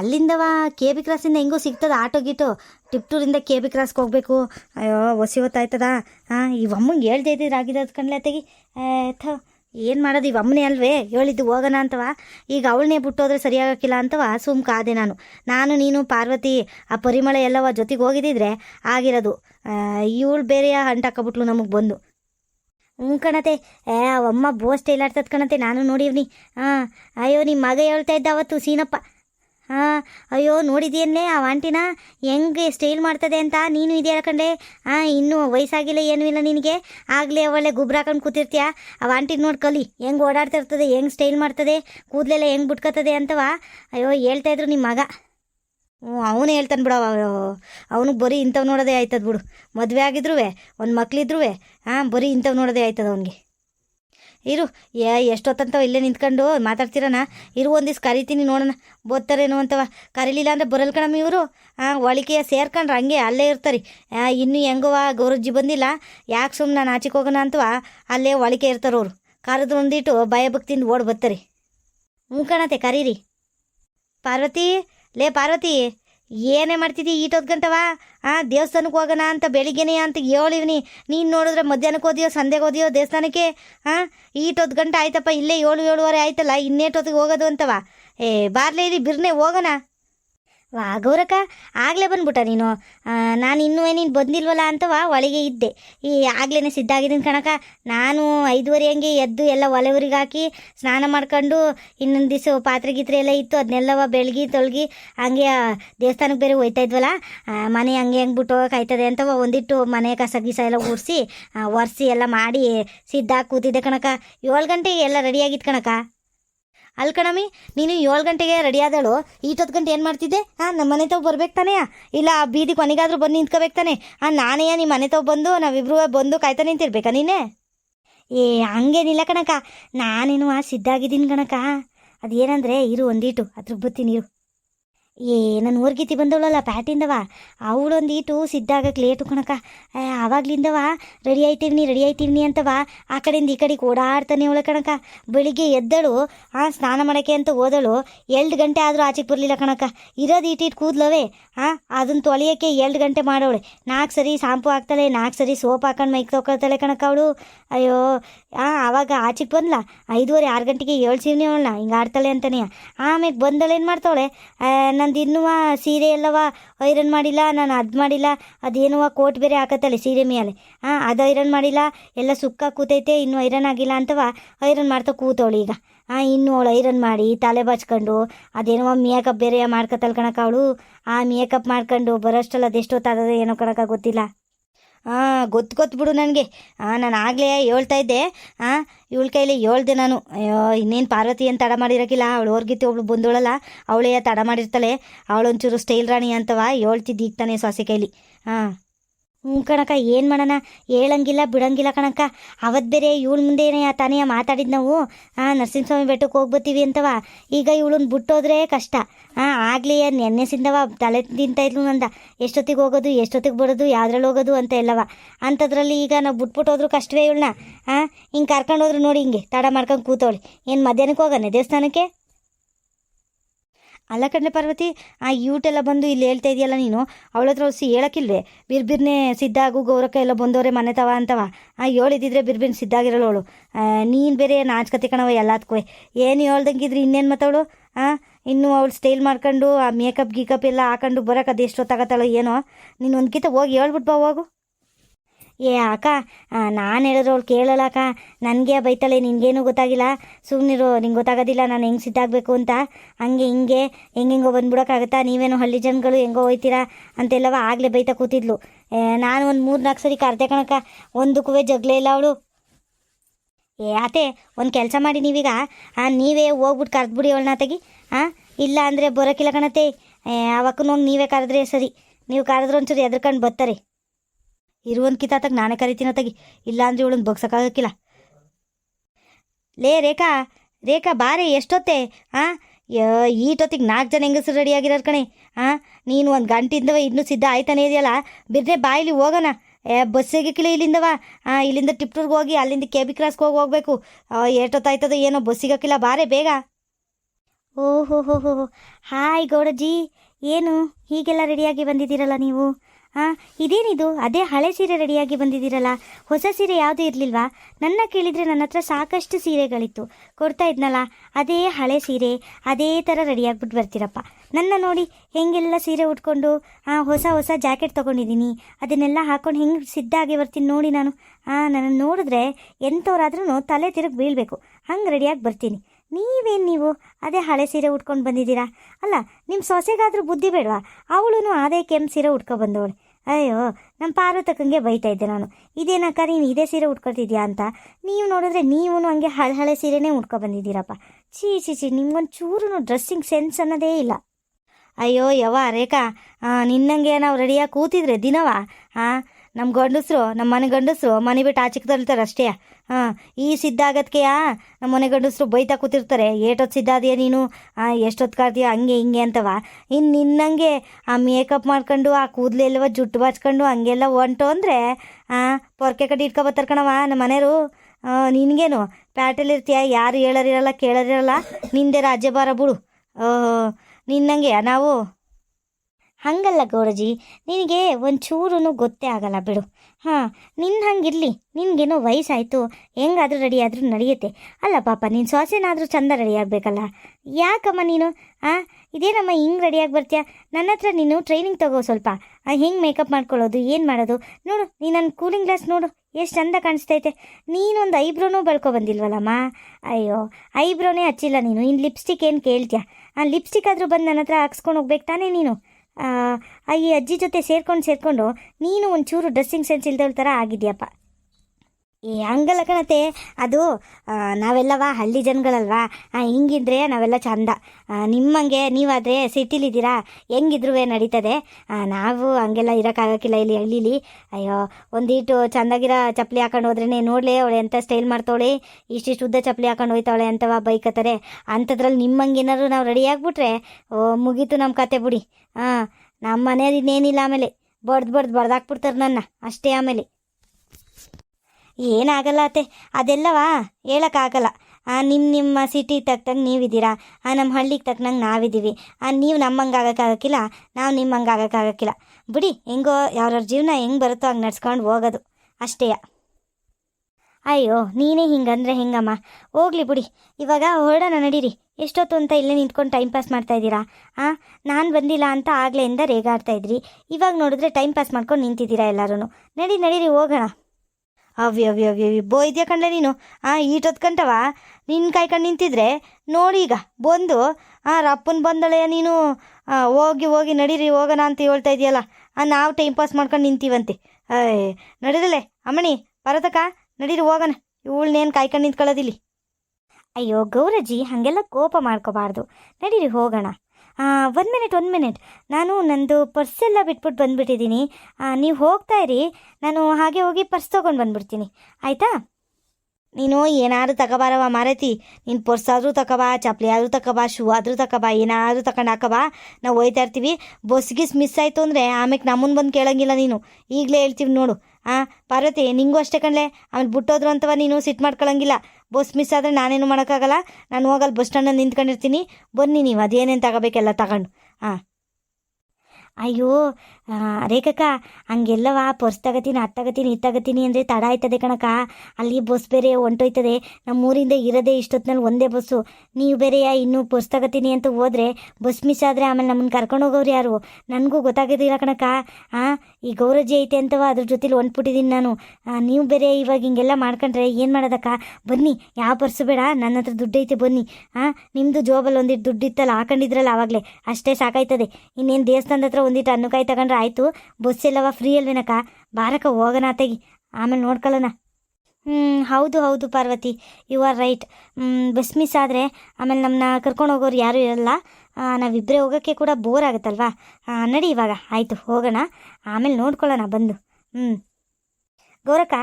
ಅಲ್ಲಿಂದವ ಕೆ ಬಿ ಕ್ರಾಸಿಂದ ಹೆಂಗೋ ಸಿಗ್ತದೆ ಆಟೋ ಗೀಟೋ. ಟಿಪ್ಟೂರಿಂದ ಕೆ ಬಿ ಕ್ರಾಸ್ಗೆ ಹೋಗ್ಬೇಕು. ಅಯ್ಯೋ ಹೊಸಿವತ್ತಾಯ್ತದ ಹಾಂ ಇವಮ್ಮಂಗೆ ಹೇಳ್ದೆ ಇದ್ದಿದ್ರೆ ಆಗಿರೋದು ಕಣ್ಲೆ ತೆಗಿ ಥ. ಏನು ಮಾಡೋದು ಇವಮ್ಮನೇ ಅಲ್ವೇ? ಹೇಳಿದ್ದು ಹೋಗೋಣ ಅಂತವ. ಈಗ ಅವಳನ್ನೇ ಬಿಟ್ಟೋದ್ರೆ ಸರಿಯಾಗಕ್ಕಿಲ್ಲ ಅಂತವ. ಸುಮ್ ಕಾದೆ ನಾನು. ನಾನು, ನೀನು, ಪಾರ್ವತಿ, ಆ ಪರಿಮಳ ಎಲ್ಲವ ಜೊತೆಗೆ ಹೋಗಿದ್ದಿದ್ರೆ ಆಗಿರೋದು. ಇವಳು ಬೇರೆಯ ಹಂಟಾಕಬಿಟ್ಲು ನಮಗೆ ಬಂದು. ಹ್ಞೂ ಕಣತೆ. ಏ ಅವಮ್ಮ ಬೋಸ್ಟ್ ಸ್ಟೈಲ್ ಆಡ್ತದ ಕಣತೆ. ನಾನು ನೋಡಿವ್ನಿ. ಹಾಂ ಅಯ್ಯೋ ನಿಮ್ಮ ಮಗ ಹೇಳ್ತಾ ಇದ್ದ ಅವತ್ತು ಸೀನಪ್ಪ. ಹಾಂ, ಅಯ್ಯೋ ನೋಡಿದ್ಯನ್ನೇ ಆ ಆಂಟಿನ? ಹೆಂಗೆ ಸ್ಟೈಲ್ ಮಾಡ್ತದೆ ಅಂತ ನೀನು ಇದೆಯಲ್ಲ ಕಂಡೆ ಹಾಂ ಇನ್ನೂ ವಯಸ್ಸಾಗಿಲ್ಲ ಏನೂ ಇಲ್ಲ ನಿನಗೆ? ಆಗಲೇ ಅವಳೆ ಗುಬ್ರ ಹಾಕೊಂಡು ಕೂತಿರ್ತೀಯ? ಆ ಆಂಟಿನ ನೋಡಿ ಕಲಿ, ಹೆಂಗೆ ಓಡಾಡ್ತಿರ್ತದೆ ಹೆಂಗೆ ಸ್ಟೈಲ್ ಮಾಡ್ತದೆ, ಕೂದಲೆಲ್ಲ ಹೆಂಗೆ ಬಿಟ್ಕೋತದೆ ಅಂತವ? ಅಯ್ಯೋ, ಹೇಳ್ತಾ ಇದ್ರು ನಿಮ್ಮ ಮಗ. ಹ್ಞೂ, ಅವನು ಹೇಳ್ತಾನೆ ಬಿಡವ ಅವನಿಗೆ ಬರೀ ಇಂಥವು ನೋಡೋದೇ ಆಯ್ತದ ಬಿಡು. ಮದುವೆ ಆಗಿದ್ರು ಒಂದು ಮಕ್ಳಿದ್ರು ಹಾಂ ಬರೀ ಇಂಥವು ನೋಡೋದೇ ಆಯ್ತದ ಅವನಿಗೆ. ಇರು. ಏ, ಎಷ್ಟೊತ್ತಂತವ ಇಲ್ಲೇ ನಿಂತ್ಕೊಂಡು ಮಾತಾಡ್ತೀರನ ಇರು ಒಂದು ದಿವ್ಸ ಕರಿತೀನಿ ನೋಡೋಣ ಬೋದ್ತಾರೇನು ಅಂತವ? ಕರೀಲಿಲ್ಲ ಅಂದರೆ ಬರಲ್ ಕಣಮ್ಮ ಇವರು. ಒಳಿಕೆಯ ಸೇರ್ಕೊಂಡ್ರೆ ಹಂಗೆ ಅಲ್ಲೇ ಇರ್ತಾರೆ. ಇನ್ನೂ ಹೆಂಗವ ಗೌರಜ್ಜಿ ಬಂದಿಲ್ಲ? ಯಾಕೆ ಸುಮ್ಮನೆ ನಾನು ಆಚೆಗೆ ಹೋಗೋಣ ಅಂತವ? ಅಲ್ಲೇ ಒಳಿಕೆ ಅವರು. ಕರೆದು ಒಂದಿಟ್ಟು ಭಯ ಭಕ್ತಿಯಿಂದ ಓಡ್ ಬರ್ತಾರೆ ಹ್ಞೂ ಕರೀರಿ. ಪಾರ್ವತಿ? ಲೇ ಪಾರ್ವತಿ! ಏನೇ ಮಾಡ್ತಿದ್ದಿ ಈಟೊತ್ತು ಗಂಟವ ಆ ದೇವಸ್ಥಾನಕ್ಕೆ ಹೋಗೋಣ ಅಂತ ಬೆಳಿಗ್ಗೆನೇ ಅಂತ ಹೇಳಿವ್ನಿ. ನೀನು ನೋಡಿದ್ರೆ ಮಧ್ಯಾಹ್ನಕ್ಕೆ ಹೋದಿಯೋ ಸಂಧೆಗೆ ಹೋದಿಯೋ ದೇವಸ್ಥಾನಕ್ಕೆ? ಹಾಂ ಈಟೋದ್ ಗಂಟೆ ಆಯ್ತಪ್ಪ, ಇಲ್ಲೇ ಏಳು ಏಳುವರೆ ಆಯ್ತಲ್ಲ ಇನ್ನೇಟೊತ್ತಿಗೆ ಹೋಗೋದು ಅಂತವ? ಏ, ಬಾರ್ಲೇ ಇರಿ, ಬಿರ್ನೆ, ಹೋಗೋಣ. ವಾ, ಗೌರಕ್ಕ, ಆಗಲೇ ಬಂದ್ಬಿಟ್ಟ ನೀನು. ನಾನು ಇನ್ನೂ ನೀನು ಬಂದಿಲ್ವಲ್ಲ ಅಂತವ ಒಳಗೆ ಇದ್ದೆ. ಈ ಆಗ್ಲೇ ಸಿದ್ಧಾಗಿದ್ದೀನಿ ಕಣಕ ನಾನು ಐದುವರೆ ಹಂಗೆ ಎದ್ದು ಎಲ್ಲ ಒಲೆ ಊರಿಗೆ ಹಾಕಿ ಸ್ನಾನ ಮಾಡ್ಕೊಂಡು ಇನ್ನೊಂದು ದಿವಸ ಪಾತ್ರೆ ಗೀತ್ರೆ ಎಲ್ಲ ಇತ್ತು ಅದನ್ನೆಲ್ಲವ ಬೆಳಗ್ಗೆ ತೊಳಗಿ ಹಂಗೆ ದೇವಸ್ಥಾನಕ್ಕೆ ಬೇರೆ ಹೋಯ್ತಾ ಇದ್ವಲ್ಲ ಮನೆ ಹಂಗೆ ಹಂಗೆ ಬಿಟ್ಟು ಹೋಗೋಕ್ಕಾಯ್ತದೆ ಅಂತವ ಒಂದಿಟ್ಟು ಮನೆ ಕಸ ಗೀಸ ಎಲ್ಲ ಗುಡಿಸಿ ಒರೆಸಿ ಎಲ್ಲ ಮಾಡಿ ಸಿದ್ಧ ಕೂತಿದ್ದೆ ಕಣಕ ಏಳು ಗಂಟೆಗೆ ಎಲ್ಲ ರೆಡಿಯಾಗಿತ್ತು ಕಣಕ ಅಲ್ ಕಣಮಿ ನೀನು ಏಳು ಗಂಟೆಗೆ ರೆಡಿ ಆದಳು. ಈಟೊತ್ತು ಗಂಟೆ ಏನು ಮಾಡ್ತಿದ್ದೆ? ಹಾಂ ನಮ್ಮ ಮನೆ ತಾವು ಬರ್ಬೇಕು ತಾನೇ? ಇಲ್ಲ, ಆ ಬೀದಿ ಕೊನೆಗಾದ್ರೂ ಬಂದು ನಿಂತ್ಕೋಬೇಕು ತಾನೆ? ಹಾಂ ನಾನೇ ನಿಮ್ಮ ಮನೆ ತಾವು ಬಂದು, ನಾವಿಬ್ರು ಬಂದು ಕಾಯ್ತಾ ನಿಂತಿರ್ಬೇಕಾ ನೀನೇ? ಏ, ಹಂಗೇನಿಲ್ಲ ಕಣಕ ನಾನೇನು ಸಿದ್ಧಾಗಿದ್ದೀನಿ ಕಣಕ ಅದೇನಂದರೆ, ಇರು ಒಂದೀಟು ಅದ್ರ ಬತ್ತೀನಿ ಇರು. ಏ ನನ್ನ ಊರ್ಗಿತಿ ಬಂದವಳಲ್ಲ, ಪ್ಯಾಟಿಂದವ. ಅವಳೊಂದೀಟು ಸಿದ್ಧಾಗಕ್ಕೆ ಲೇಟು ಕಣಕ ಆವಾಗ್ಲಿಂದವ ರೆಡಿ ಆಯ್ತೀವ್ನಿ ರೆಡಿ ಆಯ್ತೀವ್ನಿ ಅಂತವ. ಆ ಕಡೆಯಿಂದ ಈ ಕಡೆಗೆ ಓಡಾಡ್ತಾನೆ ಅವಳ ಕಣಕ. ಬೆಳಿಗ್ಗೆ ಎದ್ದಳು, ಆ, ಸ್ನಾನ ಮಾಡೋಕ್ಕೆ ಅಂತ ಓದಳು ಎರಡು ಗಂಟೆ ಆದರೂ ಆಚೆಗೆ ಬರಲಿಲ್ಲ ಕಣಕ. ಇರೋದು ಇಟ್ಟಿಟ್ಟು ಕೂದ್ಲವೇ. ಹಾಂ ಅದನ್ನು ತೊಳೆಯೋಕ್ಕೆ ಎರಡು ಗಂಟೆ ಮಾಡೋಳೆ ನಾಲ್ಕು ಸರಿ ಶಾಂಪು ಹಾಕ್ತಾಳೆ ನಾಲ್ಕು ಸರಿ ಸೋಪ್ ಹಾಕೊಂಡು ಮೈಕ್ ತೊಗೊಳ್ತಾಳೆ ಕಣಕ ಅವಳು. ಅಯ್ಯೋ ಹಾಂ ಆವಾಗ ಆಚೆಗೆ ಬಂದ್ಲ. ಐದುವರೆ ಆರು ಗಂಟೆಗೆ ಏಳ್ಸಿವ್ನಿ ಅವಳನ್ನ. ಹಿಂಗೆ ಆಡ್ತಾಳೆ ಅಂತಾನೆ. ಆಮೇಲೆ ಬಂದಳು ಏನು ಮಾಡ್ತಾವಳೆ ನಂದು ಇನ್ನುವ ಸೀರೆ ಎಲ್ಲವ ಐರನ್ ಮಾಡಿಲ್ಲ, ನಾನು ಅದು ಮಾಡಿಲ್ಲ, ಅದೇನುವ ಕೋಟ್ ಬೇರೆ ಹಾಕತ್ತಲ್ಲ ಸೀರೆ ಮೇಲೆ ಹಾಂ ಅದು ಐರನ್ ಮಾಡಿಲ್ಲ, ಎಲ್ಲ ಸುಕ್ಕ ಕೂತೈತೆ, ಇನ್ನೂ ಐರನ್ ಆಗಿಲ್ಲ ಅಂತವ ಐರನ್ ಮಾಡ್ತಾ ಕೂತವಳು ಈಗ. ಹಾಂ ಇನ್ನು ಅವಳು ಐರನ್ ಮಾಡಿ ತಲೆ ಬಾಚ್ಕೊಂಡು ಅದೇನೋ ಮೇಕಪ್ ಬೇರೆ ಮಾಡ್ಕೊತಲ್ ಕಣಕ್ಕ ಅವಳು. ಆ ಮೇಕಪ್ ಮಾಡ್ಕೊಂಡು ಬರೋಷ್ಟಲ್ಲ ಅದೆಷ್ಟೊತ್ತಾಗದೆ ಏನೋ ಕಣಕ್ಕ ಗೊತ್ತಿಲ್ಲ. ಹಾಂ ಗೊತ್ತು ಗೊತ್ತು ಬಿಡು ನನಗೆ. ಹಾಂ ನಾನು ಆಗಲೇ ಹೇಳ್ತಾ ಇದ್ದೆ. ಹಾಂ ಇವಳ ಕೈಲಿ ಹೇಳ್ದೆ ನಾನು. ಅಯ್ಯೋ, ಇನ್ನೇನು ಪಾರ್ವತಿ ಏನು ತಡ ಮಾಡಿರೋಕ್ಕಿಲ್ಲ ಅವಳು ಹೊರ್ಗಿತ್ತು ಒಬ್ಳು ಬಂದೋಳಲ್ಲ. ಅವಳೇ ತಡ ಮಾಡಿರ್ತಾಳೆ. ಅವಳೊಂಚೂರು ಸ್ಟೈಲ್ ರಾಣಿ ಅಂತವ ಹೇಳ್ತಿದ್ದೀಗ ತಾನೇ ಸೊಸೆ ಕೈಲಿ. ಹಾಂ ಹ್ಞೂ ಕಣಕ್ಕ, ಏನು ಮಾಡೋಣ? ಹೇಳಂಗಿಲ್ಲ, ಬಿಡಂಗಿಲ್ಲ ಕಣಕ್ಕ. ಅವತ್ತು ಬೇರೆ ಇವಳ ಮುಂದೆನೇ ತಾನೇ ಮಾತಾಡಿದ್ ನಾವು. ಹಾಂ ನರಸಿಂಹಸ್ವಾಮಿ ಬೆಟ್ಟಕ್ಕೆ ಹೋಗ್ಬತ್ತೀವಿ ಅಂತವ. ಈಗ ಇವಳನ್ನ ಬಿಟ್ಟೋದ್ರೆ ಕಷ್ಟ. ಹಾಂ ಆಗಲಿ ನೆನ್ನೆಸಿಂದವ ತಲೆ ತಿಂತಾ ಇದ್ಲು ನಂದ. ಎಷ್ಟೊತ್ತಿಗೆ ಹೋಗೋದು, ಎಷ್ಟೊತ್ತಿಗೆ ಬರೋದು, ಯಾವ್ದ್ರಲ್ಲಿ ಹೋಗೋದು ಅಂತ ಎಲ್ಲವ. ಅಂಥದ್ರಲ್ಲಿ ಈಗ ನಾವು ಬಿಟ್ಬಿಟ್ಟು ಹೋದ್ರು ಕಷ್ಟವೇ ಇವಳನ್ನ ಹಾಂ ಹಿಂಗೆ ಕರ್ಕೊಂಡು ಹೋದ್ರು ನೋಡಿ ಹಿಂಗೆ, ತಡ ಮಾಡ್ಕೊಂಡು ಕೂತವಳಿ. ಏನು ಮಧ್ಯಾಹ್ನಕ್ಕೆ ಹೋಗೋಣ ದೇವಸ್ಥಾನಕ್ಕೆ? ಅಲ್ಲ ಕಡಲೆ ಪಾರ್ವತಿ, ಆ ಯೂಟೆಲ್ಲ ಬಂದು ಇಲ್ಲಿ ಹೇಳ್ತಾ ಇದೆಯಲ್ಲ ನೀನು? ಅವಳ ಹತ್ರ ಹೊಸಿ ಹೇಳಕ್ಕಿಲ್ವೇ? ಬಿರ್ಬಿರ್ನೆ ಸಿದ್ಧ ಆಗು ಗೌರಕ್ಕ ಎಲ್ಲ ಬಂದವರೇ ಮನೆ ತವ ಅಂತವ. ಆ ಹೇಳಿದಿದ್ರೆ ಬಿರ್ಬಿರ್ನ ಸಿದ್ಧ ಆಗಿರೋಳು ಅವಳು ನೀನು ಬೇರೆ ನಾಚ್ಕತೆ ಕಣವ ಎಲ್ಲದಕ್ಕೂ ಏನು ಹೇಳ್ದಂಗಿದ್ರೆ ಇನ್ನೇನು ಮತ್ತವಳು? ಹಾಂ ಇನ್ನು ಅವಳು ಸ್ಟೈಲ್ ಮಾಡ್ಕೊಂಡು ಆ ಮೇಕಪ್ ಗೀಕಪ್ ಎಲ್ಲ ಹಾಕೊಂಡು ಬರೋಕೆ ಅದು ಎಷ್ಟೊತ್ತಾಗತ್ತಲ್ಲ ಏನೋ? ನೀನು ಒಂದ್ಕಿತ ಹೋಗಿ ಹೇಳ್ಬಿಟ್ಟು ಬಾ ಹೋಗು. ಏ, ಅಕ್ಕ ನಾನು ಹೇಳಿದ್ರು ಅವ್ಳು ಕೇಳಲ್ಲ, ಅಕ್ಕ. ನನಗೆ ಬೈತಾಳೆ, ನಿನಗೇನು ಗೊತ್ತಾಗಿಲ್ಲ. ಸುಮ್ಮನಿರು ನಿಂಗೆ ಗೊತ್ತಾಗೋದಿಲ್ಲ, ನಾನು ಹೆಂಗೆ ಸಿದ್ಧಾಗಬೇಕು ಅಂತ. ಹಂಗೆ ಹಿಂಗೆ, ಹೆಂಗೆಂಗೋ ಬಂದ್ಬಿಡೋಕ್ಕಾಗತ್ತಾ? ನೀವೇನೋ ಹಳ್ಳಿ ಜನಗಳು, ಹೆಂಗೋ ಹೋಯ್ತೀರಾ? ಅಂತೆಲ್ಲವ ಆಗಲೇ ಬೈತಾ ಕೂತಿದ್ಲು. ನಾನು ಒಂದು ಮೂರು ನಾಲ್ಕು ಸರಿ ಕರೆದೆ ಕಣಕ್ಕ. ಒಂದಕ್ಕೂ ಜಗಲೇ ಇಲ್ಲ ಅವಳು. ಏ, ಆತೆ, ಒಂದು ಕೆಲಸ ಮಾಡಿ ನೀವೀಗ. ನೀವೇ ಹೋಗ್ಬಿಟ್ಟು ಕರೆದ್ಬಿಡಿ ಅವಳನ್ನ ತೆಗಿ ಹಾಂ ಇಲ್ಲ ಅಂದರೆ ಬರೋಕ್ಕಿಲ್ಲ ಕಣತೆ. ಅವಕ್ಕೂ ಹೋಗಿ ನೀವೇ ಕರೆದ್ರೆ ಸರಿ. ನೀವು ಕರೆದ್ರೆ ಒಂಚೂರು ಎದ್ರಕಂಡು ಬರ್ತಾರೆ ಇರುವಂತ ಕಿತ್ತಾತಕ್ಕೆ ನಾನೇ ಕರಿತೀನ ತಗಿ ಇಲ್ಲ ಅಂದ್ರೆ ಇವಳನ್ನ ಬಗ್ಸಕ್ಕಾಗಕ್ಕಿಲ್ಲ. ಲೇ ರೇಖಾ ರೇಖಾ ಬಾರೆ ಎಷ್ಟೊತ್ತೆ ಹಾಂ ಈಟೊತ್ತಿಗೆ ನಾಲ್ಕು ಜನ ಹೆಂಗಸರು ರೆಡಿ ಆಗಿರೋರು ಕಣೆ ಹಾಂ ನೀನು ಒಂದು ಗಂಟಿಂದವ ಇನ್ನೂ ಸಿದ್ಧ ಆಯ್ತಾನೆ ಇದೆಯಲ್ಲ? ಬಿರ್ರೆ ಬಾಯಿಲಿ ಹೋಗೋಣ. ಏ ಬಸ್ ಸಿಗಕ್ಕಿಲ್ಲ ಇಲ್ಲಿಂದವ. ಇಲ್ಲಿಂದ ಟಿಪ್ಟೂರ್ಗೆ ಹೋಗಿ, ಅಲ್ಲಿಂದ ಕೆ ಬಿ ಕ್ರಾಸ್ಗೆ ಹೋಗಿ ಹೋಗ್ಬೇಕು. ಎಷ್ಟೊತ್ತಾಯ್ತದೋ ಏನೋ ಬಸ್ ಸಿಗಕ್ಕಿಲ್ಲ ಬಾರೆ ಬೇಗ. ಓಹೋ ಹೋ ಹೋ ಹಾಯ್ ಗೌಡಜಿ ಏನು? ಹೀಗೆಲ್ಲ ರೆಡಿಯಾಗಿ ಬಂದಿದ್ದೀರಲ್ಲ ನೀವು? ಹಾಂ ಇದೇನಿದು? ಅದೇ ಹಳೆ ಸೀರೆ ರೆಡಿಯಾಗಿ ಬಂದಿದ್ದೀರಲ್ಲ. ಹೊಸ ಸೀರೆ ಯಾವುದೂ ಇರಲಿಲ್ವಾ? ನನ್ನ ಕೇಳಿದರೆ ನನ್ನ ಹತ್ರ ಸಾಕಷ್ಟು ಸೀರೆಗಳಿತ್ತು. ಕೊಡ್ತಾ ಇದ್ನಲ್ಲ, ಅದೇ ಹಳೆ ಸೀರೆ, ಅದೇ ಥರ ರೆಡಿಯಾಗ್ಬಿಟ್ಟು ಬರ್ತೀರಪ್ಪ. ನನ್ನ ನೋಡಿ ಹೆಂಗೆಲ್ಲ ಸೀರೆ ಉಟ್ಕೊಂಡು ಹೊಸ ಹೊಸ ಜಾಕೆಟ್ ತೊಗೊಂಡಿದ್ದೀನಿ. ಅದನ್ನೆಲ್ಲ ಹಾಕೊಂಡು ಹೆಂಗೆ ಸಿದ್ಧ ಆಗಿ ಬರ್ತೀನಿ ನೋಡಿ ನಾನು. ಹಾಂ ನನ್ನನ್ನು ನೋಡಿದ್ರೆ ಎಂಥವ್ರಾದ್ರೂ ತಲೆ ತಿರುಗಿ ಬೀಳಬೇಕು. ಹಂಗೆ ರೆಡಿಯಾಗಿ ಬರ್ತೀನಿ. ನೀವೇನು ನೀವು? ಅದೇ ಹಳೆ ಸೀರೆ ಉಟ್ಕೊಂಡು ಬಂದಿದ್ದೀರಾ? ಅಲ್ಲ ನಿಮ್ಮ ಸೊಸೆಗಾದರೂ ಬುದ್ಧಿ ಬೇಡವಾ? ಅವಳು ಅದೇ ಕೆಂಪು ಸೀರೆ ಉಟ್ಕೊ ಬಂದವಳು. ಅಯ್ಯೋ ನಮ್ಮ ಪಾರ್ವತಕ್ಕಂಗೆ ಬೈತಾ ಇದ್ದೆ ನಾನು. ಇದೇನಕ್ಕ, ನೀನು ಇದೇ ಸೀರೆ ಉಟ್ಕೊಳ್ತಿದ್ಯಾ ಅಂತ? ನೀವು ನೋಡಿದ್ರೆ ನೀವು ಹಂಗೆ ಹಳೆ ಹಳೆ ಸೀರೆನೇ ಉಟ್ಕೊ ಬಂದಿದ್ದೀರಪ್ಪ. ಚೀ ಛೀ ಚೀ ನಿಮ್ಗೊಂದು ಚೂರು ಡ್ರೆಸ್ಸಿಂಗ್ ಸೆನ್ಸ್ ಅನ್ನೋದೇ ಇಲ್ಲ. ಅಯ್ಯೋ ಯವ ರೇಖಾ ನಿನ್ನಂಗೆ ನಾವು ರೆಡಿಯಾಗಿ ಕೂತಿದ್ರೆ ದಿನವಾ? ಹಾಂ ನಮ್ಮ ಗಂಡಸರು ನಮ್ಮ ಮನೆ ಗಂಡಸರು ಮನೆ ಬಿಟ್ಟು ಆಚೆಗೆ ತಳ್ತಾರೆ ಅಷ್ಟೇ ಹಾಂ, ಈ ಸಿದ್ಧ ನಮ್ಮ ಮನೆ ಗಂಡಸರು ಬೈತಾ ಕೂತಿರ್ತಾರೆ. ಏಟೊತ್ತು ಸಿದ್ಧ ಅದೆಯಾ ನೀನು ಎಷ್ಟೊತ್ತು ಕಾಡ್ತೀಯ ಹಂಗೆ, ಹಿಂಗೆ ಅಂತವ. ಇನ್ನು ನಿನ್ನಂಗೆ ಆ ಮೇಕಪ್ ಮಾಡ್ಕೊಂಡು, ಆ ಕೂದಲೆಲ್ಲವ ಜುಟ್ಟು ಬಾಚ್ಕೊಂಡು, ಹಂಗೆಲ್ಲ ಹೊಂಟು ಅಂದರೆ ಪೊರ್ಕೆ ಕಡೆ ಇಟ್ಕೊಬತ್ತಾರೆ ಕಣವ ನಮ್ಮ ಮನೆಯವರು? ನಿನಗೇನು? ಪ್ಯಾಟಲ್ಲಿ ಇರ್ತೀಯ? ಯಾರು ಹೇಳೋರಿರಲ್ಲ, ಕೇಳೋರಿರಲ್ಲ? ನಿಂದೆ ರಾಜ್ಯ ಬಾರ ಬಿಡು ನಿನ್ನಂಗೆ ನಾವು? ಹಂಗಲ್ಲ ಗೌರಜಿ ನಿನಗೆ ಒಂಚೂರೂ ಗೊತ್ತೇ ಆಗಲ್ಲ ಬಿಡು. ಹಾಂ ನಿನ್ನ ಹಂಗಿರಲಿ, ನಿನಗೇನೋ ವಯಸ್ಸಾಯಿತು, ಹೆಂಗಾದರೂ ರೆಡಿ ಆದರೂ ನಡೆಯುತ್ತೆ. ಅಲ್ಲ ಪಾಪ, ನೀನು ಸೊಸೆನಾದರೂ ಚಂದ ರೆಡಿ ಆಗಬೇಕಲ್ಲ. ಯಾಕಮ್ಮ ನೀನು? ಹಾಂ ಇದೇನಮ್ಮ ಹಿಂಗೆ ರೆಡಿಯಾಗಿ ಬರ್ತೀಯ? ನನ್ನ ಹತ್ರ ನೀನು ಟ್ರೈನಿಂಗ್ ತಗೋ ಸ್ವಲ್ಪ. ಹೆಂಗೆ ಮೇಕಪ್ ಮಾಡ್ಕೊಳ್ಳೋದು, ಏನು ಮಾಡೋದು? ನೋಡು, ನೀನು ನನ್ನ ಕೂಲಿಂಗ್ ಗ್ಲಾಸ್ ನೋಡು, ಎಷ್ಟು ಚಂದ ಕಾಣಿಸ್ತೈತೆ. ನೀನೊಂದು ಐಬ್ರೋನೂ ಬೆಳ್ಕೊ ಬಂದಿಲ್ವಲ್ಲಮ್ಮ? ಅಯ್ಯೋ, ಐಬ್ರೋನೇ ಹಚ್ಚಿಲ್ಲ ನೀನು. ಇನ್ನು ಲಿಪ್ಸ್ಟಿಕ್ ಏನು ಕೇಳ್ತೀಯ? ಆ ಲಿಪ್ಸ್ಟಿಕ್ ಆದರೂ ಬಂದು ನನ್ನ ಹತ್ರ ಹಾಕ್ಸ್ಕೊಂಡು ಹೋಗ್ಬೇಕು ತಾನೇ ನೀನು? ಈ ಅಜ್ಜಿ ಜೊತೆ ಸೇರ್ಕೊಂಡು ಸೇರ್ಕೊಂಡು ನೀನು ಒಂಚೂರು ಡ್ರೆಸ್ಸಿಂಗ್ ಸೆನ್ಸ್ ಇಲ್ದವಳ ಥರ ಆಗಿದ್ಯಪ್ಪ. ಏ ಹಂಗಲ್ಲ ಕಣತೆ, ಅದು ನಾವೆಲ್ಲವಾ ಹಳ್ಳಿ ಜನಗಳಲ್ವಾ? ಹಿಂಗಿದ್ರೆ ನಾವೆಲ್ಲ ಚಂದ. ನಿಮ್ಮಂಗೆ ನೀವಾದರೆ ಸಿಟಿಲಿದ್ದೀರಾ? ಹೆಂಗಿದ್ರು ನಡೀತದೆ? ನಾವು ಹಂಗೆಲ್ಲ ಇರೋಕ್ಕಾಗಕ್ಕಿಲ್ಲ ಇಲ್ಲಿ ಹಳ್ಳಿಲಿ. ಅಯ್ಯೋ, ಒಂದೀಟು ಚಂದಾಗಿರೋ ಚಪ್ಪಲಿ ಹಾಕೊಂಡು ಹೋದ್ರೇ ನೋಡಲಿ ಅವಳು ಎಂಥ ಸ್ಟೈಲ್ ಮಾಡ್ತಾವಳೆ? ಇಷ್ಟಿಷ್ಟು ಉದ್ದ ಚಪ್ಪಲಿ ಹಾಕೊಂಡು ಹೋಯ್ತಾಳೆ ಅಂತವ ಬೈಕತ್ತಾರೆ? ಅಂಥದ್ರಲ್ಲಿ ನಿಮ್ಮಂಗೆ ಏನಾದ್ರು ನಾವು ರೆಡಿ ಆಗಿಬಿಟ್ರೆ, ಓ, ಮುಗೀತು ನಮ್ಮ ಕತೆ ಬಿಡಿ. ಹಾಂ ನಮ್ಮ ಮನೇಲಿ ಇನ್ನೇನಿಲ್ಲ ಆಮೇಲೆ ಬಡ್ದು ಬಡ್ದು ಬಡ್ದಾಕ್ಬಿಡ್ತಾರೆ ನನ್ನ, ಅಷ್ಟೇ ಆಮೇಲೆ. ಏನಾಗಲ್ಲ ಅತ್ತೆ. ಅದೆಲ್ಲವಾ? ಹೇಳೋಕ್ಕಾಗಲ್ಲ. ನಿಮ್ಮ ನಿಮ್ಮ ಸಿಟಿ ತಕ್ಕಂಗೆ ನೀವಿದ್ದೀರಾ? ನಮ್ಮ ಹಳ್ಳಿಗೆ ತಕ್ಕನಂಗೆ ನಾವಿದ್ದೀವಿ. ಆ, ನೀವು ನಮ್ಮಂಗೆ ಆಗೋಕ್ಕಾಗಕ್ಕಿಲ್ಲ, ನಾವು ನಿಮ್ಮಂಗೆ ಆಗೋಕ್ಕಾಗಕ್ಕಿಲ್ಲ. ಬಿಡಿ, ಹೆಂಗೋ ಯಾರ್ಯಾರ ಜೀವನ ಹೆಂಗೆ ಬರುತ್ತೋ ಹಂಗೆ ನಡ್ಸ್ಕೊಂಡು ಹೋಗೋದು. ಅಷ್ಟೇ ಅಯ್ಯೋ, ನೀನೇ ಹಿಂಗಂದ್ರೆ ಹೆಂಗಮ್ಮ? ಹೋಗ್ಲಿ ಬಿಡಿ. ಇವಾಗ ಹೊರಡೋಣ, ನಡೀರಿ. ಎಷ್ಟೊತ್ತು ಅಂತ ಇಲ್ಲೇ ನಿಂತ್ಕೊಂಡು ಟೈಮ್ ಪಾಸ್ ಮಾಡ್ತಾ ಇದ್ದೀರಾ? ಹಾಂ ನಾನು ಬಂದಿಲ್ಲ ಅಂತ ಆಗ್ಲೆಯಿಂದ ರೇಗಾಡ್ತಾ ಇದ್ರಿ. ಇವಾಗ ನೋಡಿದ್ರೆ ಟೈಮ್ ಪಾಸ್ ಮಾಡ್ಕೊಂಡು ನಿಂತಿದ್ದೀರಾ ಎಲ್ಲರೂ ನಡಿ ನಡೀರಿ, ಹೋಗೋಣ. ಅವ್ಯ ಅವ್ಯ ಅವ್ಯ ಅವ್ಯ ಬೋಯ್ದ್ಯಾ ಕಣ್ಲೆ ನೀನು? ಆ ಈಟ್ ಗಂಟವ ನಿನ್ನ ಕಾಯ್ಕೊಂಡು ನಿಂತಿದ್ರೆ ನೋಡಿ ಈಗ, ಬಂದು, ಆ, ರಪ್ಪನ್ ಬಂದಳೆಯ ನೀನು ಹೋಗಿ ಹೋಗಿ ನಡೀರಿ, ಹೋಗೋಣ ಅಂತ ಹೇಳ್ತಾ ಇದೆಯಲ್ಲ ನಾವು ಟೈಮ್ ಪಾಸ್ ಮಾಡ್ಕೊಂಡು ನಿಂತೀವಂತೆ. ಏ ನಡೀರಲೆ, ಅಮ್ಮಣಿ ಪರತಕ ನಡೀರಿ, ಹೋಗೋಣ. ಇವಳನ್ನೇನು ಕಾಯ್ಕೊಂಡು ನಿಂತ್ಕೊಳ್ಳೋದಿಲ್ಲಿ? ಅಯ್ಯೋ ಗೌರಜಿ ಹಾಗೆಲ್ಲ ಕೋಪ ಮಾಡ್ಕೋಬಾರ್ದು. ನಡೀರಿ, ಹೋಗೋಣ. ಒಂದು ಮಿನಿಟ್ ಒಂದು ಮಿನಿಟ್. ನಾನು ನಂದು ಪರ್ಸ್ ಎಲ್ಲ ಬಿಟ್ಬಿಟ್ಟು ಬಂದ್ಬಿಟ್ಟಿದ್ದೀನಿ. ನೀವು ಹೋಗ್ತಾ ಇರಿ. ನಾನು ಹಾಗೆ ಹೋಗಿ ಪರ್ಸ್ ತೊಗೊಂಡು ಬಂದ್ಬಿಡ್ತೀನಿ. ಆಯಿತಾ? ನೀನು ಏನಾದ್ರು ತಗೋಬಾರವ ಮಾರೈತಿ. ನೀನು ಪರ್ಸ್ ಆದರೂ ತಗೋಬಾ ಚಪ್ಪಲಿ ಆದರೂ ತಗೋಬಾ ಶೂ ಆದರೂ ತಗೋಬಾ ಏನಾದರೂ ತಗೊಂಡು ಹಾಕಬಾ. ನಾವು ಹೋಯ್ತಾ ಇರ್ತೀವಿ. ಬಸ್ ಗಿಸ್ ಮಿಸ್ ಆಯಿತು ಅಂದರೆ ಆಮೇಲೆ ನಮ್ಮನ್ನು ಬಂದು ಕೇಳಂಗಿಲ್ಲ ನೀನು. ಈಗಲೇ ಹೇಳ್ತೀವಿ ನೋಡು. ಹಾಂ ಪಾರ್ವತಿ, ನಿಂಗೂ ಅಷ್ಟೇ ಕಣ್ಲೆ. ಆಮೇಲೆ ಬಿಟ್ಟೋದ್ರು ಅಂತವ ನೀನು ಸಿಟ್ಟು ಮಾಡ್ಕೊಳಂಗಿಲ್ಲ. ಬಸ್ ಮಿಸ್ ಆದರೆ ನಾನೇನು ಮಾಡೋಕ್ಕಾಗಲ್ಲ. ನಾನು ಹೋಗಲ್ಲ ಬಸ್ ಸ್ಟ್ಯಾಂಡಲ್ಲಿ ನಿಂತ್ಕೊಂಡಿರ್ತೀನಿ. ಬನ್ನಿ ನೀವು ಅದೇನೇನು ತಗೋಬೇಕೆಲ್ಲ ತಗೊಂಡು. ಹಾಂ ಅಯ್ಯೋ ರೇಖಕ್ಕ ಹಂಗೆಲ್ಲವ? ಪರ್ಸ್ ತಗೋತೀನಿ, ಅದು ತಗೋತೀನಿ ಅಂದರೆ ತಡ ಆಯ್ತದೆ ಕಣಕ್ಕ. ಅಲ್ಲಿ ಬಸ್ ಬೇರೆ ಹೊಂಟೋಯ್ತದೆ. ನಮ್ಮೂರಿಂದ ಇರೋದೇ ಇಷ್ಟೊತ್ತಿನಲ್ಲಿ ಒಂದೇ ಬಸ್ಸು. ನೀವು ಬೇರೆಯಾ ಇನ್ನೂ ಪರ್ಸ್ ತಗತೀನಿ ಅಂತ ಹೋದರೆ ಬಸ್ ಮಿಸ್ ಆದರೆ ಆಮೇಲೆ ನಮ್ಮನ್ನು ಕರ್ಕೊಂಡು ಹೋಗೋರು ಯಾರು? ನನಗೂ ಗೊತ್ತಾಗೋದಿಲ್ಲ ಕಣಕ್ಕ. ಹಾಂ ಈ ಗೌರಜ್ಜಿ ಐತೆ ಅಂತವ ಅದ್ರ ಜೊತೆಲಿ ಹೊಂಟ್ಬಿಟ್ಟಿದ್ದೀನಿ ನಾನು. ನೀವು ಬೇರೆ ಇವಾಗ ಹಿಂಗೆಲ್ಲ ಮಾಡ್ಕೊಂಡ್ರೆ ಏನು ಮಾಡೋದಕ್ಕ? ಬನ್ನಿ, ಯಾವ ಪರ್ಸು ಬೇಡ ನನ್ನ ಹತ್ರ ದುಡ್ಡು ಐತೆ ಬನ್ನಿ. ಹಾಂ ನಿಮ್ಮದು ಜೋಬಲ್ಲಿ ಒಂದಿಟ್ಟು ದುಡ್ಡು ಇತ್ತಲ್ಲ ಹಾಕೊಂಡಿದ್ರಲ್ಲ ಆವಾಗಲೇ ಅಷ್ಟೇ ಸಾಕಾಯ್ತದೆ. ಇನ್ನೇನು ದೇವಸ್ಥಾನದ ಹತ್ರ ಒಂದಿಟ್ಟು ಅನ್ನಕಾಯಿ ತಗೊಂಡ್ರೆ ಆಯಿತು. ಬಸ್ ಫ್ರೀ ಅಲ್ವೇನಕ್ಕ? ಬಾರಕ ಹೋಗೋಣ ತೆಗಿ ಆಮೇಲೆ ನೋಡ್ಕೊಳ್ಳೋಣ. ಹ್ಞೂ ಹೌದು ಹೌದು Parvathi. You are right bus miss ಆದರೆ ಆಮೇಲೆ ನಮ್ಮನ್ನ ಕರ್ಕೊಂಡು ಹೋಗೋರು ಯಾರೂ ಇರಲ್ಲ. ನಾವಿಬ್ಬರೇ ಹೋಗೋಕ್ಕೆ ಕೂಡ ಬೋರ್ ಆಗುತ್ತಲ್ವಾ? ನಡಿ ಇವಾಗ. ಆಯಿತು, ಹೋಗೋಣ. ಆಮೇಲೆ ನೋಡ್ಕೊಳ್ಳೋಣ, ಬಂದು. ಹ್ಞೂ ಗೌರಕ್ಕ,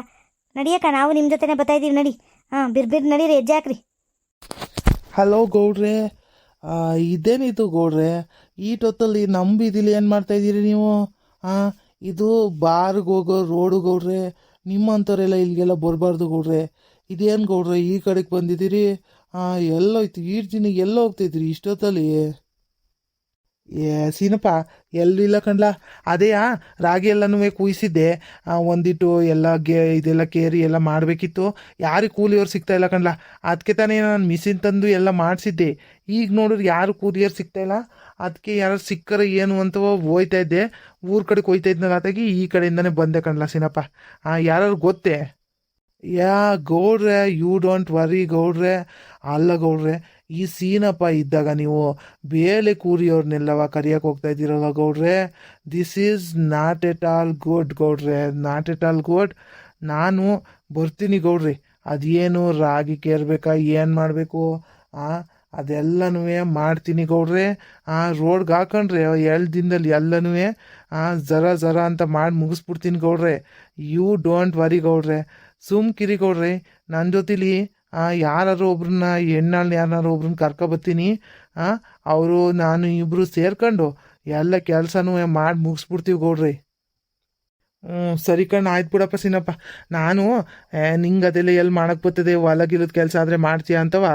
ನಡಿಯಕ್ಕ, ನಾವು ನಿಮ್ಮ ಜೊತೆನೇ ಬರ್ತಾಯಿದ್ದೀವಿ ನಡಿ. ಹಾಂ ಬಿರ್ಬಿರ್ ನಡೀರಿ, ಹೆಜ್ಜೆ ಹಾಕ್ರಿ. ಹಲೋ ಗೌಡ್ರೆ. ಇದೇನಿದು ಗೌಡ್ರೆ? ಈ ನಮ್ಮ ಬೀದಿಲಿ ಏನು ಮಾಡ್ತಾ ಇದ್ದೀರಿ ನೀವು? ಹಾಂ ಇದು ಬಾರ್ಗೆ ಹೋಗೋ ರೋಡು ಗೌಡ್ರೆ. ನಿಮ್ಮಂಥವ್ರೆಲ್ಲ ಇಲ್ಲಿಗೆಲ್ಲ ಬರಬಾರ್ದು ಗೌಡ್ರೆ. ಇದೇನು ಗೌಡ್ರೆ, ಈ ಕಡೆಗೆ ಬಂದಿದ್ದೀರಿ? ಹಾಂ ಎಲ್ಲೋಯ್ತು ಈಟ್ ದಿನ ಎಲ್ಲೋ ಹೋಗ್ತಿದ್ರಿ ಇಷ್ಟೊತ್ತಲ್ಲಿ? ಏ, ಸೀನಪ್ಪ ಎಲ್ಲಿಲ್ಲ ಕಣ್ಲ. ಅದೇಯಾ, ರಾಗಿ ಎಲ್ಲನೂ ಕುಯ್ಸಿದ್ದೆ. ಒಂದಿಟ್ಟು ಎಲ್ಲ ಗೆ, ಇದೆಲ್ಲ ಕೇರಿ ಎಲ್ಲ ಮಾಡಬೇಕಿತ್ತು. ಯಾರಿಗೆ ಕೂಲಿಯವ್ರು ಸಿಗ್ತಾ ಇಲ್ಲ ಕಣ್ಲ. ಅದಕ್ಕೆ ತಾನೇ ನಾನು ಮಿಷಿನ್ ತಂದು ಎಲ್ಲ ಮಾಡಿಸಿದ್ದೆ. ಈಗ ನೋಡಿದ್ರೆ ಯಾರು ಕೂಲಿಯವ್ರು ಸಿಗ್ತಾ ಇಲ್ಲ. ಅದಕ್ಕೆ ಯಾರು ಸಿಕ್ಕರೆ ಏನು ಅಂತ ಹೋಯ್ತಾ ಇದ್ದೆ. ಊರ ಕಡೆಗೆ ಹೋಯ್ತಾ ಇದ್ನಲ್ಲ ಅದಾಗಿ ಈ ಕಡೆಯಿಂದನೇ ಬಂದೆ ಕಣ್ಲ ಸೀನಪ್ಪ. ಯಾರು ಗೊತ್ತೇ? ಯಾ, ಗೌಡ್ರೆ, ಯು ಡೋಂಟ್ ವರಿ ಗೌಡ್ರೆ. ಅಲ್ಲ ಗೌಡ್ರೆ ಈ ಸೀನಪ್ಪ ಇದ್ದಾಗ ನೀವು ಬೇಲೆ ಕೂರಿಯವ್ರನ್ನೆಲ್ಲವ ಕರಿಯಕ್ಕೆ ಹೋಗ್ತಾ ಇದ್ದೀರಲ್ಲ ಗೌಡ್ರೆ? This is not at all good ಗೌಡ್ರೆ ನಾಟ್ ಎಟ್ ಆಲ್ ಗುಡ್ ನಾನು ಬರ್ತೀನಿ ಗೌಡ್ರಿ. ಅದೇನು ರಾಗಿ ಕೇರ್ಬೇಕಾ, ಏನು ಮಾಡಬೇಕು? ಆ, ಅದೆಲ್ಲನೂ ಮಾಡ್ತೀನಿ ಗೌಡ್ರೆ. ಆ, ರೋಡ್ಗೆ ಹಾಕೊಂಡ್ರೆ ಎರಡು ದಿನದಲ್ಲಿ ಎಲ್ಲನೂ, ಆ, ಜರ ಜರ ಅಂತ ಮಾಡಿ ಮುಗಿಸ್ಬಿಡ್ತೀನಿ ಗೌಡ್ರೆ. ಯು ಡೋಂಟ್ ವರಿ ಗೌಡ್ರೆ. ಸುಮ್ ಕಿರಿ ಗೌಡ್ರೆ. ನನ್ನ ಜೊತೆಲಿ ಯಾರು ಒಬ್ರನ್ನ ಹೆಣ್ಣಲ್ಲಿ ಯಾರನ್ನಾರು ಒಬ್ರನ್ನ ಕರ್ಕೊಬತ್ತೀನಿ ಅವರು, ನಾನು ಇಬ್ಬರು ಸೇರ್ಕೊಂಡು ಎಲ್ಲ ಕೆಲಸನೂ ಮಾಡಿ ಮುಗಿಸ್ಬಿಡ್ತೀವಿ ಗೌಡ್ರಿ. ಹ್ಞೂ ಸರಿ ಕಣ್ಣು ಆಯ್ತು ಬಿಡಪ್ಪ ಸಿನಪ್ಪ ನಾನು ನಿಂಗೆ ಅದೆಲ್ಲ ಎಲ್ಲಿ ಮಾಡಕ್ಕೆ ಬರ್ತದೆ ಹೊಲಗಿಲ್ಲದ ಕೆಲಸ ಆದರೆ ಮಾಡ್ತೀಯ ಅಂತವ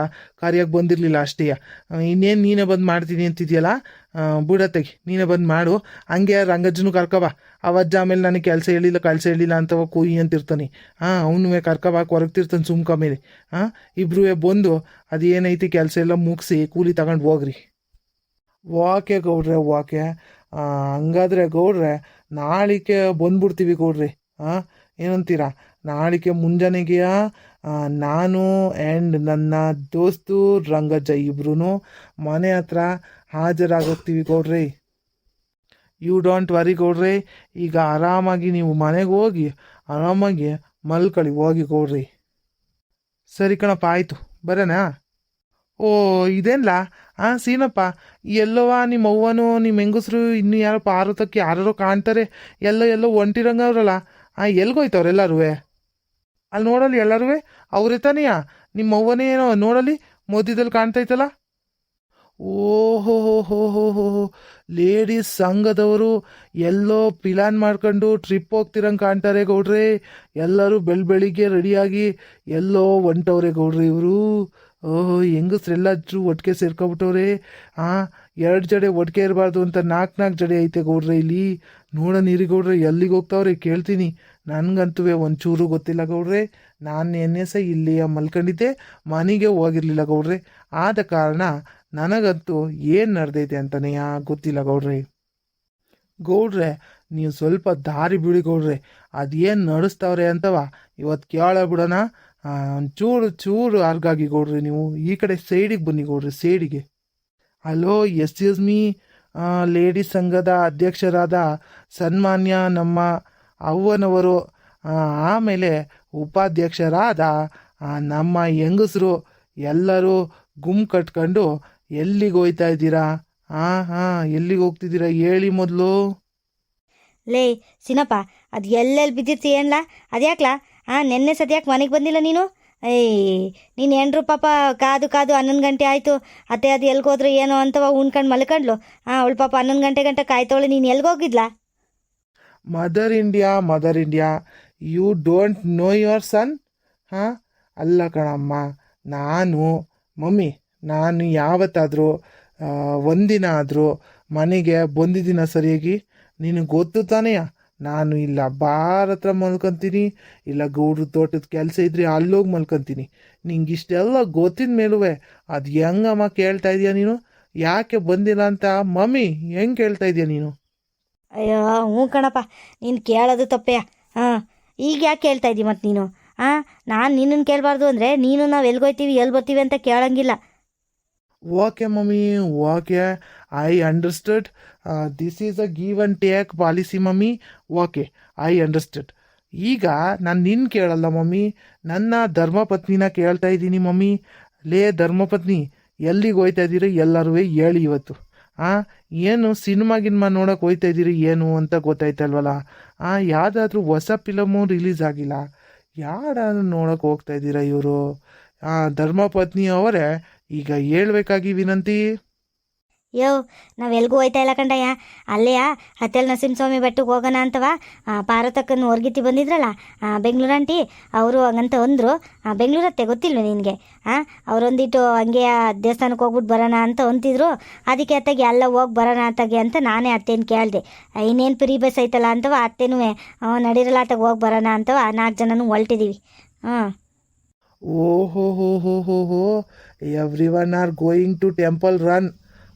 ಕಾರ್ಯಕ್ಕೆ ಬಂದಿರಲಿಲ್ಲ ಅಷ್ಟೇ. ಇನ್ನೇನು ನೀನೇ ಬಂದು ಮಾಡ್ತೀನಿ ಅಂತಿದ್ಯಲ್ಲ? ಬಿಡತ್ತೆಗೆ ನೀನೇ ಬಂದು ಮಾಡು. ಹಂಗೆ ರಂಗಜ್ಜನು ಕರ್ಕಬ. ಅವಜ್ಜ ಆಮೇಲೆ ನನಗೆ ಕೆಲಸ ಹೇಳಿಲ್ಲ ಕೆಲಸ ಹೇಳಿಲ್ಲ ಅಂತವ ಕೂಯಿ ಅಂತಿರ್ತಾನೆ. ಹಾಂ ಅವನು ಕರ್ಕಬಾ ಕೊರಗ್ತಿರ್ತಾನೆ ಸುಮ್ಕ ಮೇಲೆ ಹಾಂ ಇಬ್ರು ಬಂದು ಅದೇನೈತಿ ಕೆಲಸ ಎಲ್ಲ ಮುಗಿಸಿ ಕೂಲಿ ತಗೊಂಡು ಹೋಗ್ರಿ. ವಾಕೆ ಗೌಡ್ರೆ ಆ, ಹಂಗಾದ್ರೆ ಗೌಡ್ರೆ, ನಾಳಿಕೆ ಬಂದ್ಬಿಡ್ತೀವಿ ಗೌಡ್ರಿ. ಹಾಂ ಏನಂತೀರಾ? ನಾಳಿಕೆ ಮುಂಜಾನೆಗೆಯ ನಾನು ಆ್ಯಂಡ್ ನನ್ನ ದೋಸ್ತು ರಂಗಜ್ಜ ಇಬ್ರು ಮನೆ ಹತ್ರ ಹಾಜರಾಗೋಗ್ತೀವಿ ಗೌಡ್ರಿ. ಯು ಡೋಂಟ್ ವರಿ ಗೌಡ್ರಿ. ಈಗ ಆರಾಮಾಗಿ ನೀವು ಮನೆಗೆ ಹೋಗಿ, ಆರಾಮಾಗಿ ಮಲ್ಕೊಳ್ಳಿ ಹೋಗಿ ಗೌಡ್ರಿ. ಸರಿ ಕಣಪ್ಪ, ಆಯಿತು. ಬರೋಣಾ? ಓ, ಇದೇನ್ಲ? ಆ, ಸೀನಪ್ಪ ಎಲ್ಲೋವಾ ನಿಮ್ಮ ಅವ್ವನು ನಿಮ್ಮ ಹೆಂಗಸ್ರು ಇನ್ನು ಯಾರೋ ಪಾರ್ವತಕ್ಕೆ ಯಾರೋ ಕಾಣ್ತಾರೆ, ಎಲ್ಲೋ ಎಲ್ಲೋ ಒಂಟಿರಂಗವ್ರಲ್ಲ. ಆ, ಎಲ್ಗೋಯ್ತವ್ರು ಎಲ್ಲರೂ ಅಲ್ಲಿ ನೋಡಲಿ ಎಲ್ಲರೂ ಅವ್ರೆ ತಾನೆಯಾ? ನಿಮ್ಮ ಅವ್ವನೇ ಏನೋ ನೋಡಲಿ ಮಧ್ಯದಲ್ಲಿ ಕಾಣ್ತೈತಲ್ಲ? ಓಹೋ, ಹೋ ಹೋ ಹೋ ಹೋ ಹೋ, ಲೇಡೀಸ್ ಸಂಘದವರು ಎಲ್ಲೋ ಪ್ಲಾನ್ ಮಾಡ್ಕೊಂಡು ಟ್ರಿಪ್ ಹೋಗ್ತಿರಂಗೆ ಕಾಣ್ತಾರೆ ಗೌಡ್ರೆ. ಎಲ್ಲರೂ ಬೆಳ್ ಬೆಳಿಗ್ಗೆ ರೆಡಿಯಾಗಿ ಎಲ್ಲೋ ಒಂಟವ್ರೆ ಗೌಡ್ರಿ ಇವರು. ಓಹೋ ಹೆಂಗಸ್ರೆಲ್ಲರೂ ಒಟ್ಟಿಗೆ ಸೇರ್ಕೊಬಿಟ್ಟವ್ರೆ. ಆ, ಎರಡು ಜಡೆ ಒಟ್ಟಿಗೆ ಇರಬಾರ್ದು ಅಂತ ನಾಲ್ಕು ನಾಲ್ಕು ಜಡೆ ಐತೆ ಗೌಡ್ರೆ ಇಲ್ಲಿ. ನೋಡ ನೀರಿ ಗೌಡ್ರೆ, ಎಲ್ಲಿಗೆ ಹೋಗ್ತಾವ್ರೆ ಕೇಳ್ತೀನಿ. ನನಗಂತೂ ಒಂಚೂರು ಗೊತ್ತಿಲ್ಲ ಗೌಡ್ರೆ. ನಾನು ನೆನ್ನೆ ಸಹ ಇಲ್ಲಿಯ ಮಲ್ಕೊಂಡಿದ್ದೆ, ಮನೆಗೆ ಹೋಗಿರಲಿಲ್ಲ ಗೌಡ್ರೆ. ಆದ ಕಾರಣ ನನಗಂತೂ ಏನು ನಡೆದೈತೆ ಅಂತಲೇ ಗೊತ್ತಿಲ್ಲ ಗೌಡ್ರೆ. ಗೌಡ್ರೆ, ನೀವು ಸ್ವಲ್ಪ ದಾರಿ ಬಿಡಿ ಗೌಡ್ರೆ. ಅದೇನು ನಡೆಸ್ತಾವ್ರೆ ಅಂತವ? ಇವತ್ತು ಕೇಳ ಬಿಡೋಣ ಒಂಚೂರು ಚೂರು ಅರ್ಗಾಗಿ ಕೊಡ್ರಿ ನೀವು. ಈ ಕಡೆ ಸೈಡಿಗೆ ಬನ್ನಿ ಕೊಡ್ರಿ ಸೈಡಿಗೆ ಹಲೋ ಎಸ್ ಮೀ ಲೇಡಿ ಸಂಘದ ಅಧ್ಯಕ್ಷರಾದ ಸನ್ಮಾನ್ಯ ನಮ್ಮ ಅವ್ವನವರು ಆಮೇಲೆ ಉಪಾಧ್ಯಕ್ಷರಾದ ನಮ್ಮ ಹೆಂಗಸರು ಎಲ್ಲರೂ ಗುಮ್ ಕಟ್ಕೊಂಡು ಎಲ್ಲಿಗೆ ಹೋಯ್ತಾ ಇದ್ದೀರಾ? ಹಾಂ ಹಾಂ, ಎಲ್ಲಿಗೆ ಹೋಗ್ತಿದ್ದೀರಾ? ಹೇಳಿ ಮೊದಲು. ಲೇ, ಸಿನಪ್ಪ, ಅದು ಎಲ್ಲೆಲ್ಲಿ ಬಿದ್ದಿರ್ತಿ ಏನ್ಲ ಅದ್ಯಾಕ್ಲ? ಹಾಂ ನೆನ್ನೆ ಸದ್ಯಾಕೆ ಮನೆಗೆ ಬಂದಿಲ್ಲ ನೀನು? ಏಯ್, ನೀನು ಏನ್ರು ಪಾಪ ಕಾದು ಕಾದು ಹನ್ನೊಂದು ಗಂಟೆ ಆಯಿತು. ಅತ್ತೆ, ಅದು ಎಲ್ಗೋದ್ರೆ ಏನೋ ಅಂತವ ಉಣ್ಕೊಂಡು ಮಲ್ಕೊಂಡ್ಲು. ಹಾಂ ಅವಳು ಪಾಪ ಹನ್ನೊಂದು ಗಂಟೆ ಗಂಟೆ ಕಾಯ್ತವಳೆ, ನೀನು ಹೋಗಿದ್ಲಾ mother India mother India you don't know your son ಹಾಂ? ಅಲ್ಲ ಕಣಮ್ಮ, ನಾನು, ಮಮ್ಮಿ, ನಾನು ಯಾವತ್ತಾದರೂ ಒಂದಿನ ಆದರೂ ಮನೆಗೆ ಬಂದಿದ್ದೀನ ಸರಿಯಾಗಿ? ನಿನಗೆ ಗೊತ್ತು ತಾನೆಯ? ನಾನು ಇಲ್ಲ, ಬಾರ್ ಹತ್ರ ಮಲ್ಕೊಂತೀನಿ, ಇಲ್ಲ ಗೌಡ್ರ ತೋಟದ ಕೆಲಸ ಇದ್ರೆ ಅಲ್ಲೋಗಿ ಮಲ್ಕೊತೀನಿ. ನಿಂಗೆ ಇಷ್ಟೆಲ್ಲ ಗೊತ್ತಿದ ಮೇಲುವೆ, ಅದು ಹೆಂಗಮ್ಮ ಕೇಳ್ತಾ ಇದೀಯ ನೀನು? ಯಾಕೆ ಬಂದಿಲ್ಲ ಅಂತ ಮಮ್ಮಿ ಹೆಂಗೆ ಕೇಳ್ತಾ ಇದೀಯ ನೀನು? ಅಯ್ಯೋ, ಹ್ಞೂ ಕಣಪ್ಪ, ನೀನು ಕೇಳೋದು ತಪ್ಪೆಯ ಹಾಂ, ಈಗ ಯಾಕೆ ಕೇಳ್ತಾ ಇದ್ದಿ ಮತ್ತು ನೀನು? ಹಾಂ, ನಾನು ನಿನ್ನನ್ನು ಕೇಳಬಾರ್ದು ಅಂದರೆ ನೀನು ನಾವು ಎಲ್ಗೋಯ್ತೀವಿ ಎಲ್ಲಿ ಬರ್ತೀವಿ ಅಂತ ಕೇಳಂಗಿಲ್ಲ. Okay mummy okay I understood this is a give take policy mummy okay I understood ಈಗ ನಾನು ನಿನ್ನ ಕೇಳಲ್ಲ ಮಮ್ಮಿ, ನನ್ನ ಧರ್ಮಪತ್ನಿನ ಕೇಳ್ತಾ ಇದ್ದೀನಿ ಮಮ್ಮಿ. ಲೇ ಧರ್ಮಪತ್ನಿ, ಎಲ್ಲಿಗೆ ಹೋಯ್ತಾ ಇದ್ದೀರಿ? ಎಲ್ಲರೂ ಹೇಳಿ ಇವತ್ತು. ಆ, ಏನು ಸಿನಿಮಾ ಗಿನ್ಮಾ ನೋಡೋಕೆ ಹೋಯ್ತಾ ಇದ್ದೀರಿ ಏನು ಅಂತ ಗೊತ್ತಾಯ್ತಲ್ವಲ್ಲ ಆ, ಯಾವುದಾದ್ರೂ ಹೊಸ ಫಿಲಮು ರಿಲೀಸ್ ಆಗಿಲ್ಲ. ಯಾರಾದ್ರೂ ನೋಡೋಕೆ ಹೋಗ್ತಾ ಇದ್ದೀರಾ ಇವರು? ಆ ಧರ್ಮಪತ್ನಿ ಅವರೇ ಈಗ ಹೇಳ್ಬೇಕಾಗಿ ವಿನಂತಿ? ಯೋ ನಾವು ಎಲ್ಗೂ ಹೋಯ್ತಾ ಇಲ್ಲ ಕಂಡಯ್ಯ. ಅಲ್ಲೇ ಹತ್ತಲ್ ನರಸಿಂಹಸ್ವಾಮಿ ಬೆಟ್ಟಕ್ಕೆ ಹೋಗೋಣ ಅಂತವ. ಆ, ಪಾರ್ವತಕ್ಕನ ಹೊರ್ಗಿತಿ ಬಂದಿದ್ರಲ್ಲ ಬೆಂಗಳೂರು ಆಂಟಿ ಅವರು ಹಂಗಂತ ಅಂದರು. ಬೆಂಗಳೂರತ್ತೆ ಗೊತ್ತಿಲ್ವ ನಿನಗೆ? ಹಾಂ ಅವರೊಂದಿಟ್ಟು ಹಂಗೆ ದೇವಸ್ಥಾನಕ್ಕೆ ಹೋಗ್ಬಿಟ್ಟು ಬರೋಣ ಅಂತ ಅಂತಿದ್ರು. ಅದಕ್ಕೆ ಅತ್ತಾಗೆ ಎಲ್ಲ ಹೋಗಿ ಬರೋಣ ಅತ್ತಾಗೆ ಅಂತ ನಾನೇ ಅತ್ತೇನು ಕೇಳಿದೆ. ಇನ್ನೇನು ಪ್ರೀ ಬಸ್ ಐತಲ್ಲ ಅಂತವ ಅತ್ತೇನು ನಡೀರಲ್ಲ ಅತ್ತಾಗ ಹೋಗಿ ಬರೋಣ ಅಂತವ ನಾಲ್ಕು ಜನನೂ ಹೊಲ್ಟಿದ್ದೀವಿ ಹಾಂ ಓಹೋ, ಹೋ ಹೋ ಹೋ ಹೋ. Everyone are going to temple run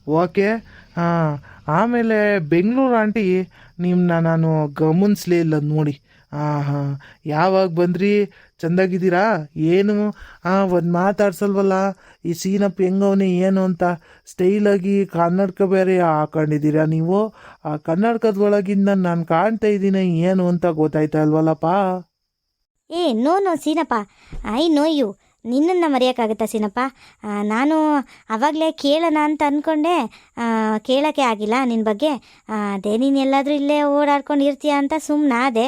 okay ಹಾಂ. ಆಮೇಲೆ ಬೆಂಗಳೂರು ಆಂಟಿ ನಿಮ್ಮನ್ನ ನಾನು ಗಮನಿಸ್ಲೇ ಇಲ್ಲ ನೋಡಿ. ಹಾಂ ಹಾಂ ಯಾವಾಗ ಬಂದ್ರಿ? ಚೆಂದಾಗಿದ್ದೀರಾ? ಏನು? ಹಾಂ ಒಂದು ಮಾತಾಡ್ಸಲ್ವಲ್ಲ? ಈ ಸೀನಪ್ಪ ಹೆಂಗವನೇ, ಏನು ಅಂತ? ಸ್ಟೈಲಾಗಿ ಕನ್ನಡಕ ಬೇರೆ ಹಾಕೊಂಡಿದ್ದೀರಾ ನೀವು? ಆ ಕನ್ನಡಕದ ಒಳಗಿಂದ ನಾನು ಕಾಣ್ತಾ ಇದ್ದೀನಿ, ಏನು ಅಂತ ಗೊತ್ತಾಯ್ತಾ ಇಲ್ವಲ್ಲಪ್ಪ? ಏ, no no, Seenappa. I, no, you. ನಿನ್ನನ್ನು ಮರೆಯೋಕ್ಕಾಗತ್ತಾ ಸೀನಪ್ಪ? ನಾನು ಆವಾಗಲೇ ಕೇಳೋಣ ಅಂತ ಅಂದ್ಕೊಂಡೆ ಕೇಳೋಕ್ಕೆ ಆಗಿಲ್ಲ ನಿನ್ನ ಬಗ್ಗೆ. ಅದೇ, ನೀನು ಎಲ್ಲಾದರೂ ಇಲ್ಲೇ ಓಡಾಡ್ಕೊಂಡು ಇರ್ತೀಯ ಅಂತ ಸುಮ್ಮನೆ ಅದೇ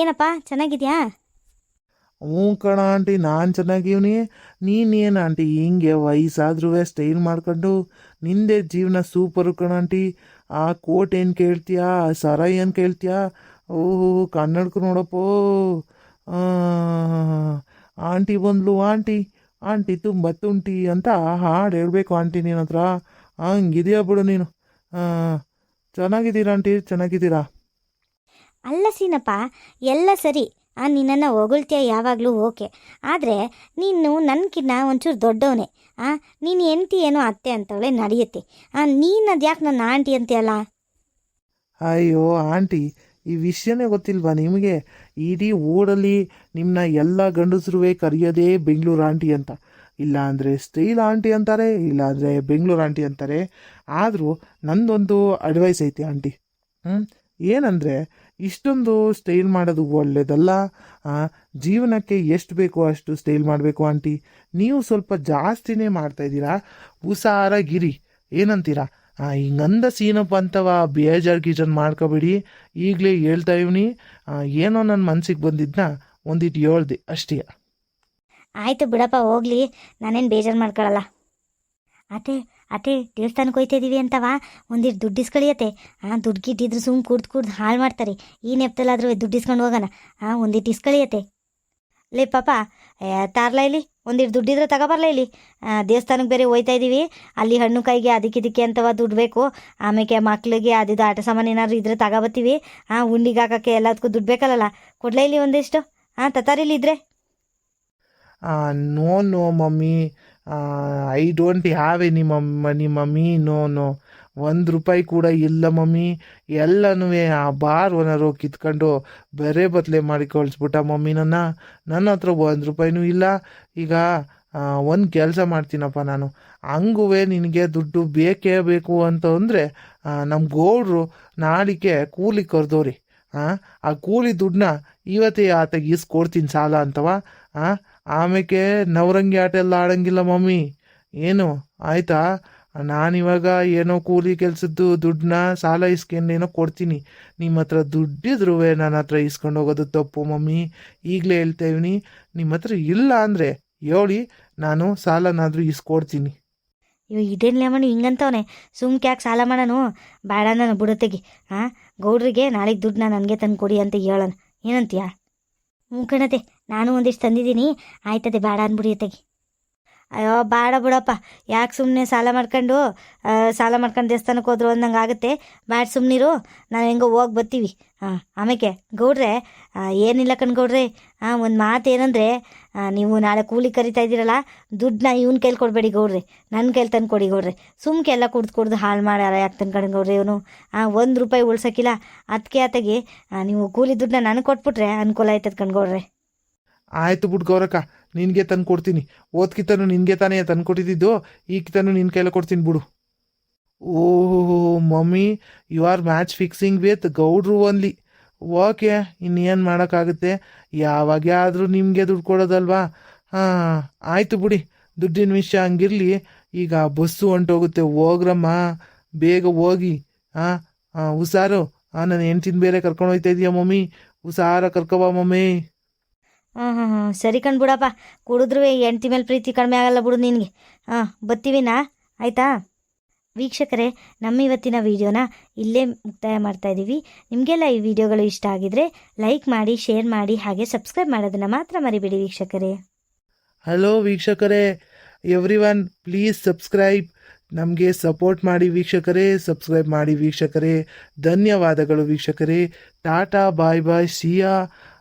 ಏನಪ್ಪ? ಚೆನ್ನಾಗಿದ್ಯಾ? ಹ್ಞೂ ಕಣ ಆಂಟಿ, ನಾನು ಚೆನ್ನಾಗಿವ್ನಿ. ನೀನೇನು ಆಂಟಿ, ಹಿಂಗೆ ವಯಸ್ಸಾದ್ರೂ ಸ್ಟೈಲ್ ಮಾಡ್ಕೊಂಡು? ನಿಂದೆ ಜೀವನ ಸೂಪರು ಕಣ ಆಂಟಿ. ಆ ಕೋಟ್ ಏನು ಕೇಳ್ತೀಯಾ? ಆ ಸರ ಏನು ಕೇಳ್ತೀಯಾ? ಓಹೋ ಕನ್ನಡಕ್ಕೆ ನೋಡಪ್ಪೋ. ಆಂಟಿ ಬಂದ್ಲು ಆಂಟಿ ಆಂಟಿ ತುಂಬ ತುಂಟಿ ಅಂತ ಹಾಡು ಹೇಳಬೇಕು ಆಂಟಿ ನಿನ್ನ ಹತ್ರ. ಹಂಗಿದೆಯಾ ಬಿಡು ನೀನು. ಆ, ಚೆನ್ನಾಗಿದ್ದೀರಾ ಆಂಟಿ? ಚೆನ್ನಾಗಿದ್ದೀರಾ? ಅಲ್ಲ ಸೀನಪ್ಪ ಎಲ್ಲ ಸರಿ. ಆ ನಿನ್ನನ್ನು ಹೊಗಳ್ತೀಯ ಯಾವಾಗಲೂ ಓಕೆ. ಆದರೆ ನೀನು ನನ್ಕಿನ್ನ ಒಂಚೂರು ದೊಡ್ಡವನೇ. ಆ ನೀನು ಎಂತಿ ಏನೋ ಅತ್ತೆ ಅಂತವಳೆ ನಡೆಯುತ್ತೆ. ಆ ನೀನು ಅದ್ಯಾಕೆ ನನ್ನ ಆಂಟಿ ಅಂತೀಯಲ್ಲ? ಅಯ್ಯೋ ಆಂಟಿ ಈ ವಿಷಯನೇ ಗೊತ್ತಿಲ್ವಾ ನಿಮಗೆ? ಇಡೀ ಊರಲ್ಲಿ ನಿಮ್ಮನ್ನ ಎಲ್ಲ ಗಂಡಸರುವೆ ಕರೆಯೋದೇ ಬೆಂಗಳೂರು ಆಂಟಿ ಅಂತ. ಇಲ್ಲಾಂದರೆ ಸ್ಟೈಲ್ ಆಂಟಿ ಅಂತಾರೆ, ಇಲ್ಲಾಂದರೆ ಬೆಂಗಳೂರು ಆಂಟಿ ಅಂತಾರೆ. ಆದರೂ ನಂದೊಂದು ಅಡ್ವೈಸ್ ಐತಿ ಆಂಟಿ. ಏನಂದರೆ ಇಷ್ಟೊಂದು ಸ್ಟೈಲ್ ಮಾಡೋದು ಒಳ್ಳೆಯದಲ್ಲ ಜೀವನಕ್ಕೆ ಎಷ್ಟು ಬೇಕೋ ಅಷ್ಟು ಸ್ಟೈಲ್ ಮಾಡಬೇಕು ಆಂಟಿ. ನೀವು ಸ್ವಲ್ಪ ಜಾಸ್ತಿನೇ ಮಾಡ್ತಾ ಇದ್ದೀರಾ. ಹುಷಾರಾಗಿರಿ. ಏನಂತೀರಾ? ಹಿಂಗಂದ ಸೀನಪ್ಪ ಅಂತವ ಬೇಜಾರ್ ಗೀಜನ್ ಮಾಡ್ಕೋಬೇಡಿ. ಈಗಲೇ ಹೇಳ್ತಾ ಇವ್ನಿ. ಏನೋ ನನ್ನ ಮನ್ಸಿಗೆ ಬಂದಿದ್ನ ಒಂದಿಟ್ಟು ಹೇಳ್ದೆ, ಅಷ್ಟೇ. ಆಯಿತು ಬಿಡಪ್ಪ, ಹೋಗ್ಲಿ. ನಾನೇನು ಬೇಜಾರು ಮಾಡ್ಕೊಳಲ್ಲ. ಅತ್ತೆ ಅತ್ತೆ ದೇವಸ್ಥಾನಕ್ಕೆ ಹೋಯ್ತಾ ಇದೀವಿ ಅಂತವ? ಒಂದಿಟ್ಟು ದುಡ್ಡು ಇಸ್ಕೊಳಿಯತ್ತೆ ಹಾಂ ದುಡ್ಡು ಗಿಟ್ಟಿದ್ರು ಸುಮ್ಮನೆ ಕುಡ್ದು ಕುಡ್ದು ಹಾಳು ಮಾಡ್ತಾರೆ. ಈ ನೆಪದಲ್ಲಾದರೂ ದುಡ್ಡು ಇಸ್ಕೊಂಡು ಹೋಗೋಣ. ಹಾಂ ಒಂದಿಟ್ಟು ಇಸ್ಕೊಳಿಯತ್ತೆ ಲೇ ಪಾಪ ತಾರ್ಲ ಇಲ್ಲಿ? ಒಂದಿಷ್ಟು ದುಡ್ಡಿದ್ರೆ ತಗೋಬರ್ಲ ಇಲ್ಲಿ? ದೇವಸ್ಥಾನಕ್ಕೆ ಬೇರೆ ಹೋಯ್ತಾ ಇದ್ದೀವಿ ಅಲ್ಲಿ ಹಣ್ಣು ಕಾಯಿಗೆ ಅದಕ್ಕೆ ಇದಕ್ಕೆ ಅಂತವ ದುಡ್ಡು ಬೇಕು. ಆಮೇಲೆ ಮಕ್ಳಿಗೆ ಅದಿದು ಆಟ ಸಾಮಾನು ಏನಾದ್ರು ಇದ್ರೆ ತಗೋಬತ್ತೀವಿ. ಹಾಂ ಉಂಡಿಗೆ ಹಾಕೋಕ್ಕೆ ಎಲ್ಲದಕ್ಕೂ ದುಡ್ಡು ಬೇಕಲ್ಲ ಕೊಡ್ಲೇ ಇಲ್ಲಿ ಒಂದಿಷ್ಟು? ಹಾಂ ತತಾರಿಲಿ ಇದ್ರೆ. No no mummy. I don't have any mum, money mummy, no no. ಒಂದು ರೂಪಾಯಿ ಕೂಡ ಇಲ್ಲ ಮಮ್ಮಿ. ಎಲ್ಲನೂ ಆ ಬಾರ್ ಓನರು ಕಿತ್ಕೊಂಡು ಬೇರೆ ಬದಲೆ ಮಾಡಿ ಕಳಿಸ್ಬಿಟ್ಟ ಮಮ್ಮಿ ನನ್ನ. ನನ್ನ ಹತ್ರ ಒಂದು ರೂಪಾಯಿನೂ ಇಲ್ಲ. ಈಗ ಒಂದು ಕೆಲಸ ಮಾಡ್ತೀನಪ್ಪ ನಾನು. ಹಂಗೂ ನಿನಗೆ ದುಡ್ಡು ಬೇಕೇ ಬೇಕು ಅಂತ ಅಂದರೆ ನಮ್ಮ ಗೌಡ್ರು ನಾಳಿಗೆ ಕೂಲಿ ಕರೆದೋರಿ ಆ ಕೂಲಿ ದುಡ್ಡನ್ನ ಇವತ್ತೇ ಆತಗೆ ಇಸ್ಕೊಡ್ತೀನಿ ಸಾಲ ಅಂತವ? ಆಮೇಲೆ ನವರಂಗಿ ಆಟ ಎಲ್ಲ ಆಡಂಗಿಲ್ಲ ಮಮ್ಮಿ. ಏನು, ಆಯ್ತಾ? ನಾನಿವಾಗ ಏನೋ ಕೂಲಿ ಕೆಲಸದ್ದು ದುಡ್ಡನ್ನ ಸಾಲ ಇಸ್ಕೊಂಡೇನೋ ಕೊಡ್ತೀನಿ. ನಿಮ್ಮ ಹತ್ರ ದುಡ್ಡಿದ್ರೂ ನನ್ನ ಹತ್ರ ಇಸ್ಕೊಂಡು ಹೋಗೋದು ತಪ್ಪು ಮಮ್ಮಿ. ಈಗಲೇ ಹೇಳ್ತಾ ಇವ್ನಿ ನಿಮ್ಮ ಹತ್ರ ಇಲ್ಲ ಅಂದರೆ ಹೇಳಿ, ನಾನು ಸಾಲನಾದರೂ ಇಸ್ಕೊಡ್ತೀನಿ. ಇವ ಇದೇನು ಅಮ್ಮನು ಹಿಂಗಂತವನೆ ಸುಮ್ಕೆ ಯಾಕೆ ಸಾಲ ಮಾಡೋನು? ಬೇಡ ನಾನು ಬುಡತೆಗೆ ಹಾಂ ಗೌಡ್ರಿಗೆ ನಾಳೆಗೆ ದುಡ್ಡನ್ನ ನನಗೆ ತಂದು ಕೊಡಿ ಅಂತ ಹೇಳೋಣ ಏನಂತೀಯ? ಹ್ಞೂ ಕಣತೆ, ನಾನು ಒಂದಿಷ್ಟು ತಂದಿದ್ದೀನಿ, ಆಯ್ತದೆ ಬೇಡ ಅಂದ್ಬಿಡಿ ತೆಗಿ ಅಯ್ಯೋ, ಬೇಡ ಬಿಡಪ್ಪ. ಯಾಕೆ ಸುಮ್ಮನೆ ಸಾಲ ಮಾಡ್ಕೊಂಡು ಸಾಲ ಮಾಡ್ಕೊಂಡು ದೇವಸ್ಥಾನಕ್ಕೆ ಹೋದ್ರು ಅಂದಂಗೆ ಆಗುತ್ತೆ. ಬೇಡ ಸುಮ್ಮನಿರು ನಾವು ಹೆಂಗೋ ಹೋಗಿ ಬರ್ತೀವಿ. ಹಾಂ ಆಮೇಲೆ ಗೌಡ್ರೆ ಏನಿಲ್ಲ ಕಣ್ ಗೌಡ್ರೆ. ಹಾಂ ಒಂದು ಮಾತು ಏನಂದರೆ ನೀವು ನಾಳೆ ಕೂಲಿ ಕರಿತಾ ಇದ್ದೀರಲ್ಲ, ದುಡ್ಡನ್ನ ಇವ್ನ ಕೈಲಿ ಕೊಡಬೇಡಿ ಗೌಡ್ರೆ. ನನ್ನ ಕೈಲಿ ತಂದು ಕೊಡಿ ಗೌಡ್ರೆ. ಸುಮ್ಕೆ ಎಲ್ಲ ಕುಡ್ದು ಕುಡ್ದು ಹಾಳು ಮಾಡ್ಯಾರ ಯಾಕೆ ತಂದ್ಕೊಂಡು ಗೌಡ್ರೆ ಇವನು? ಹಾಂ ಒಂದು ರೂಪಾಯಿ ಉಳ್ಸೋಕ್ಕಿಲ್ಲ ಅದಕ್ಕೆ ಆತಗೆ ನೀವು ಕೂಲಿ ದುಡ್ಡನ್ನ ನನಗೆ ಕೊಟ್ಬಿಟ್ರೆ ಅನುಕೂಲ ಆಯ್ತದ ಕಣ್ಗೌಡ್ರೆ ಆಯ್ತು ಬಿಟ್ಟು ಗೌರಕ್ಕ, ನಿನಗೆ ತಂದು ಕೊಡ್ತೀನಿ. ಓದ್ಕಿತನು ನಿನಗೆ ತಾನೇ ತಂದು ಕೊಟ್ಟಿದ್ದು, ಈ ಕಿತನು ನಿನ್ನ ಕೈಲ ಕೊಡ್ತೀನಿ ಬಿಡು. ಓಹೋ, mummy you are match fixing with ಗೌಡ್ರು ಓನ್ಲಿ ಓಕೆ, ಇನ್ನೇನು ಮಾಡೋಕ್ಕಾಗುತ್ತೆ? ಯಾವಾಗ ಆದರೂ ನಿಮಗೆ ದುಡ್ಡು ಕೊಡೋದಲ್ವಾ? ಹಾಂ, ಆಯಿತು ಬಿಡಿ. ದುಡ್ಡಿನ ವಿಷಯ ಹಂಗಿರಲಿ. ಈಗ ಬಸ್ಸು ಹೊಂಟೋಗುತ್ತೆ. ಹೋಗ್ರಮ್ಮ, ಬೇಗ ಹೋಗಿ. ಹಾಂ ಹುಷಾರು. ಹಾಂ ನನ್ನ ಹೆಂಡ್ತಿನ ಬೇರೆ ಕರ್ಕೊಂಡು ಹೋಗ್ತಾ ಇದೀಯ ಮಮ್ಮಿ? ಹುಷಾರ ಕರ್ಕೊಬಾ ಮಮ್ಮಿ. ಹಾಂ ಹಾಂ ಹಾಂ ಸರಿ ಕಣ್ ಬಿಡಪ್ಪ. ಕುಡಿದ್ರು ಹೆಂಡ್ತಿ ಮೇಲೆ ಪ್ರೀತಿ ಕಡಿಮೆ ಆಗಲ್ಲ ಬಿಡು ನಿನಗೆ. ಹಾಂ, ಬತ್ತೀವಿನಾ? ಆಯಿತಾ? ವೀಕ್ಷಕರೇ ನಮ್ಮ ಇವತ್ತಿನ ವಿಡಿಯೋನ ಇಲ್ಲೇ ಮುಕ್ತಾಯ ಮಾಡ್ತಾ ಇದ್ದೀವಿ ನಿಮಗೆಲ್ಲ ಈ ವಿಡಿಯೋಗಳು ಇಷ್ಟ ಆಗಿದ್ರೆ ಲೈಕ್ ಮಾಡಿ, ಶೇರ್ ಮಾಡಿ, ಹಾಗೆ ಸಬ್ಸ್ಕ್ರೈಬ್ ಮಾಡೋದನ್ನು ಮಾತ್ರ ಮರಿಬೇಡಿ ವೀಕ್ಷಕರೇ. ಹಲೋ ವೀಕ್ಷಕರೇ. ಎವ್ರಿ ಒನ್ ಪ್ಲೀಸ್ ಸಬ್ಸ್ಕ್ರೈಬ್ ನಮಗೆ ಸಪೋರ್ಟ್ ಮಾಡಿ ವೀಕ್ಷಕರೇ ಸಬ್ಸ್ಕ್ರೈಬ್ ಮಾಡಿ ವೀಕ್ಷಕರೇ. ಧನ್ಯವಾದಗಳು ವೀಕ್ಷಕರೇ. ಟಾಟಾ ಬಾಯ್ ಬಾಯ್ ಸಿಯಾ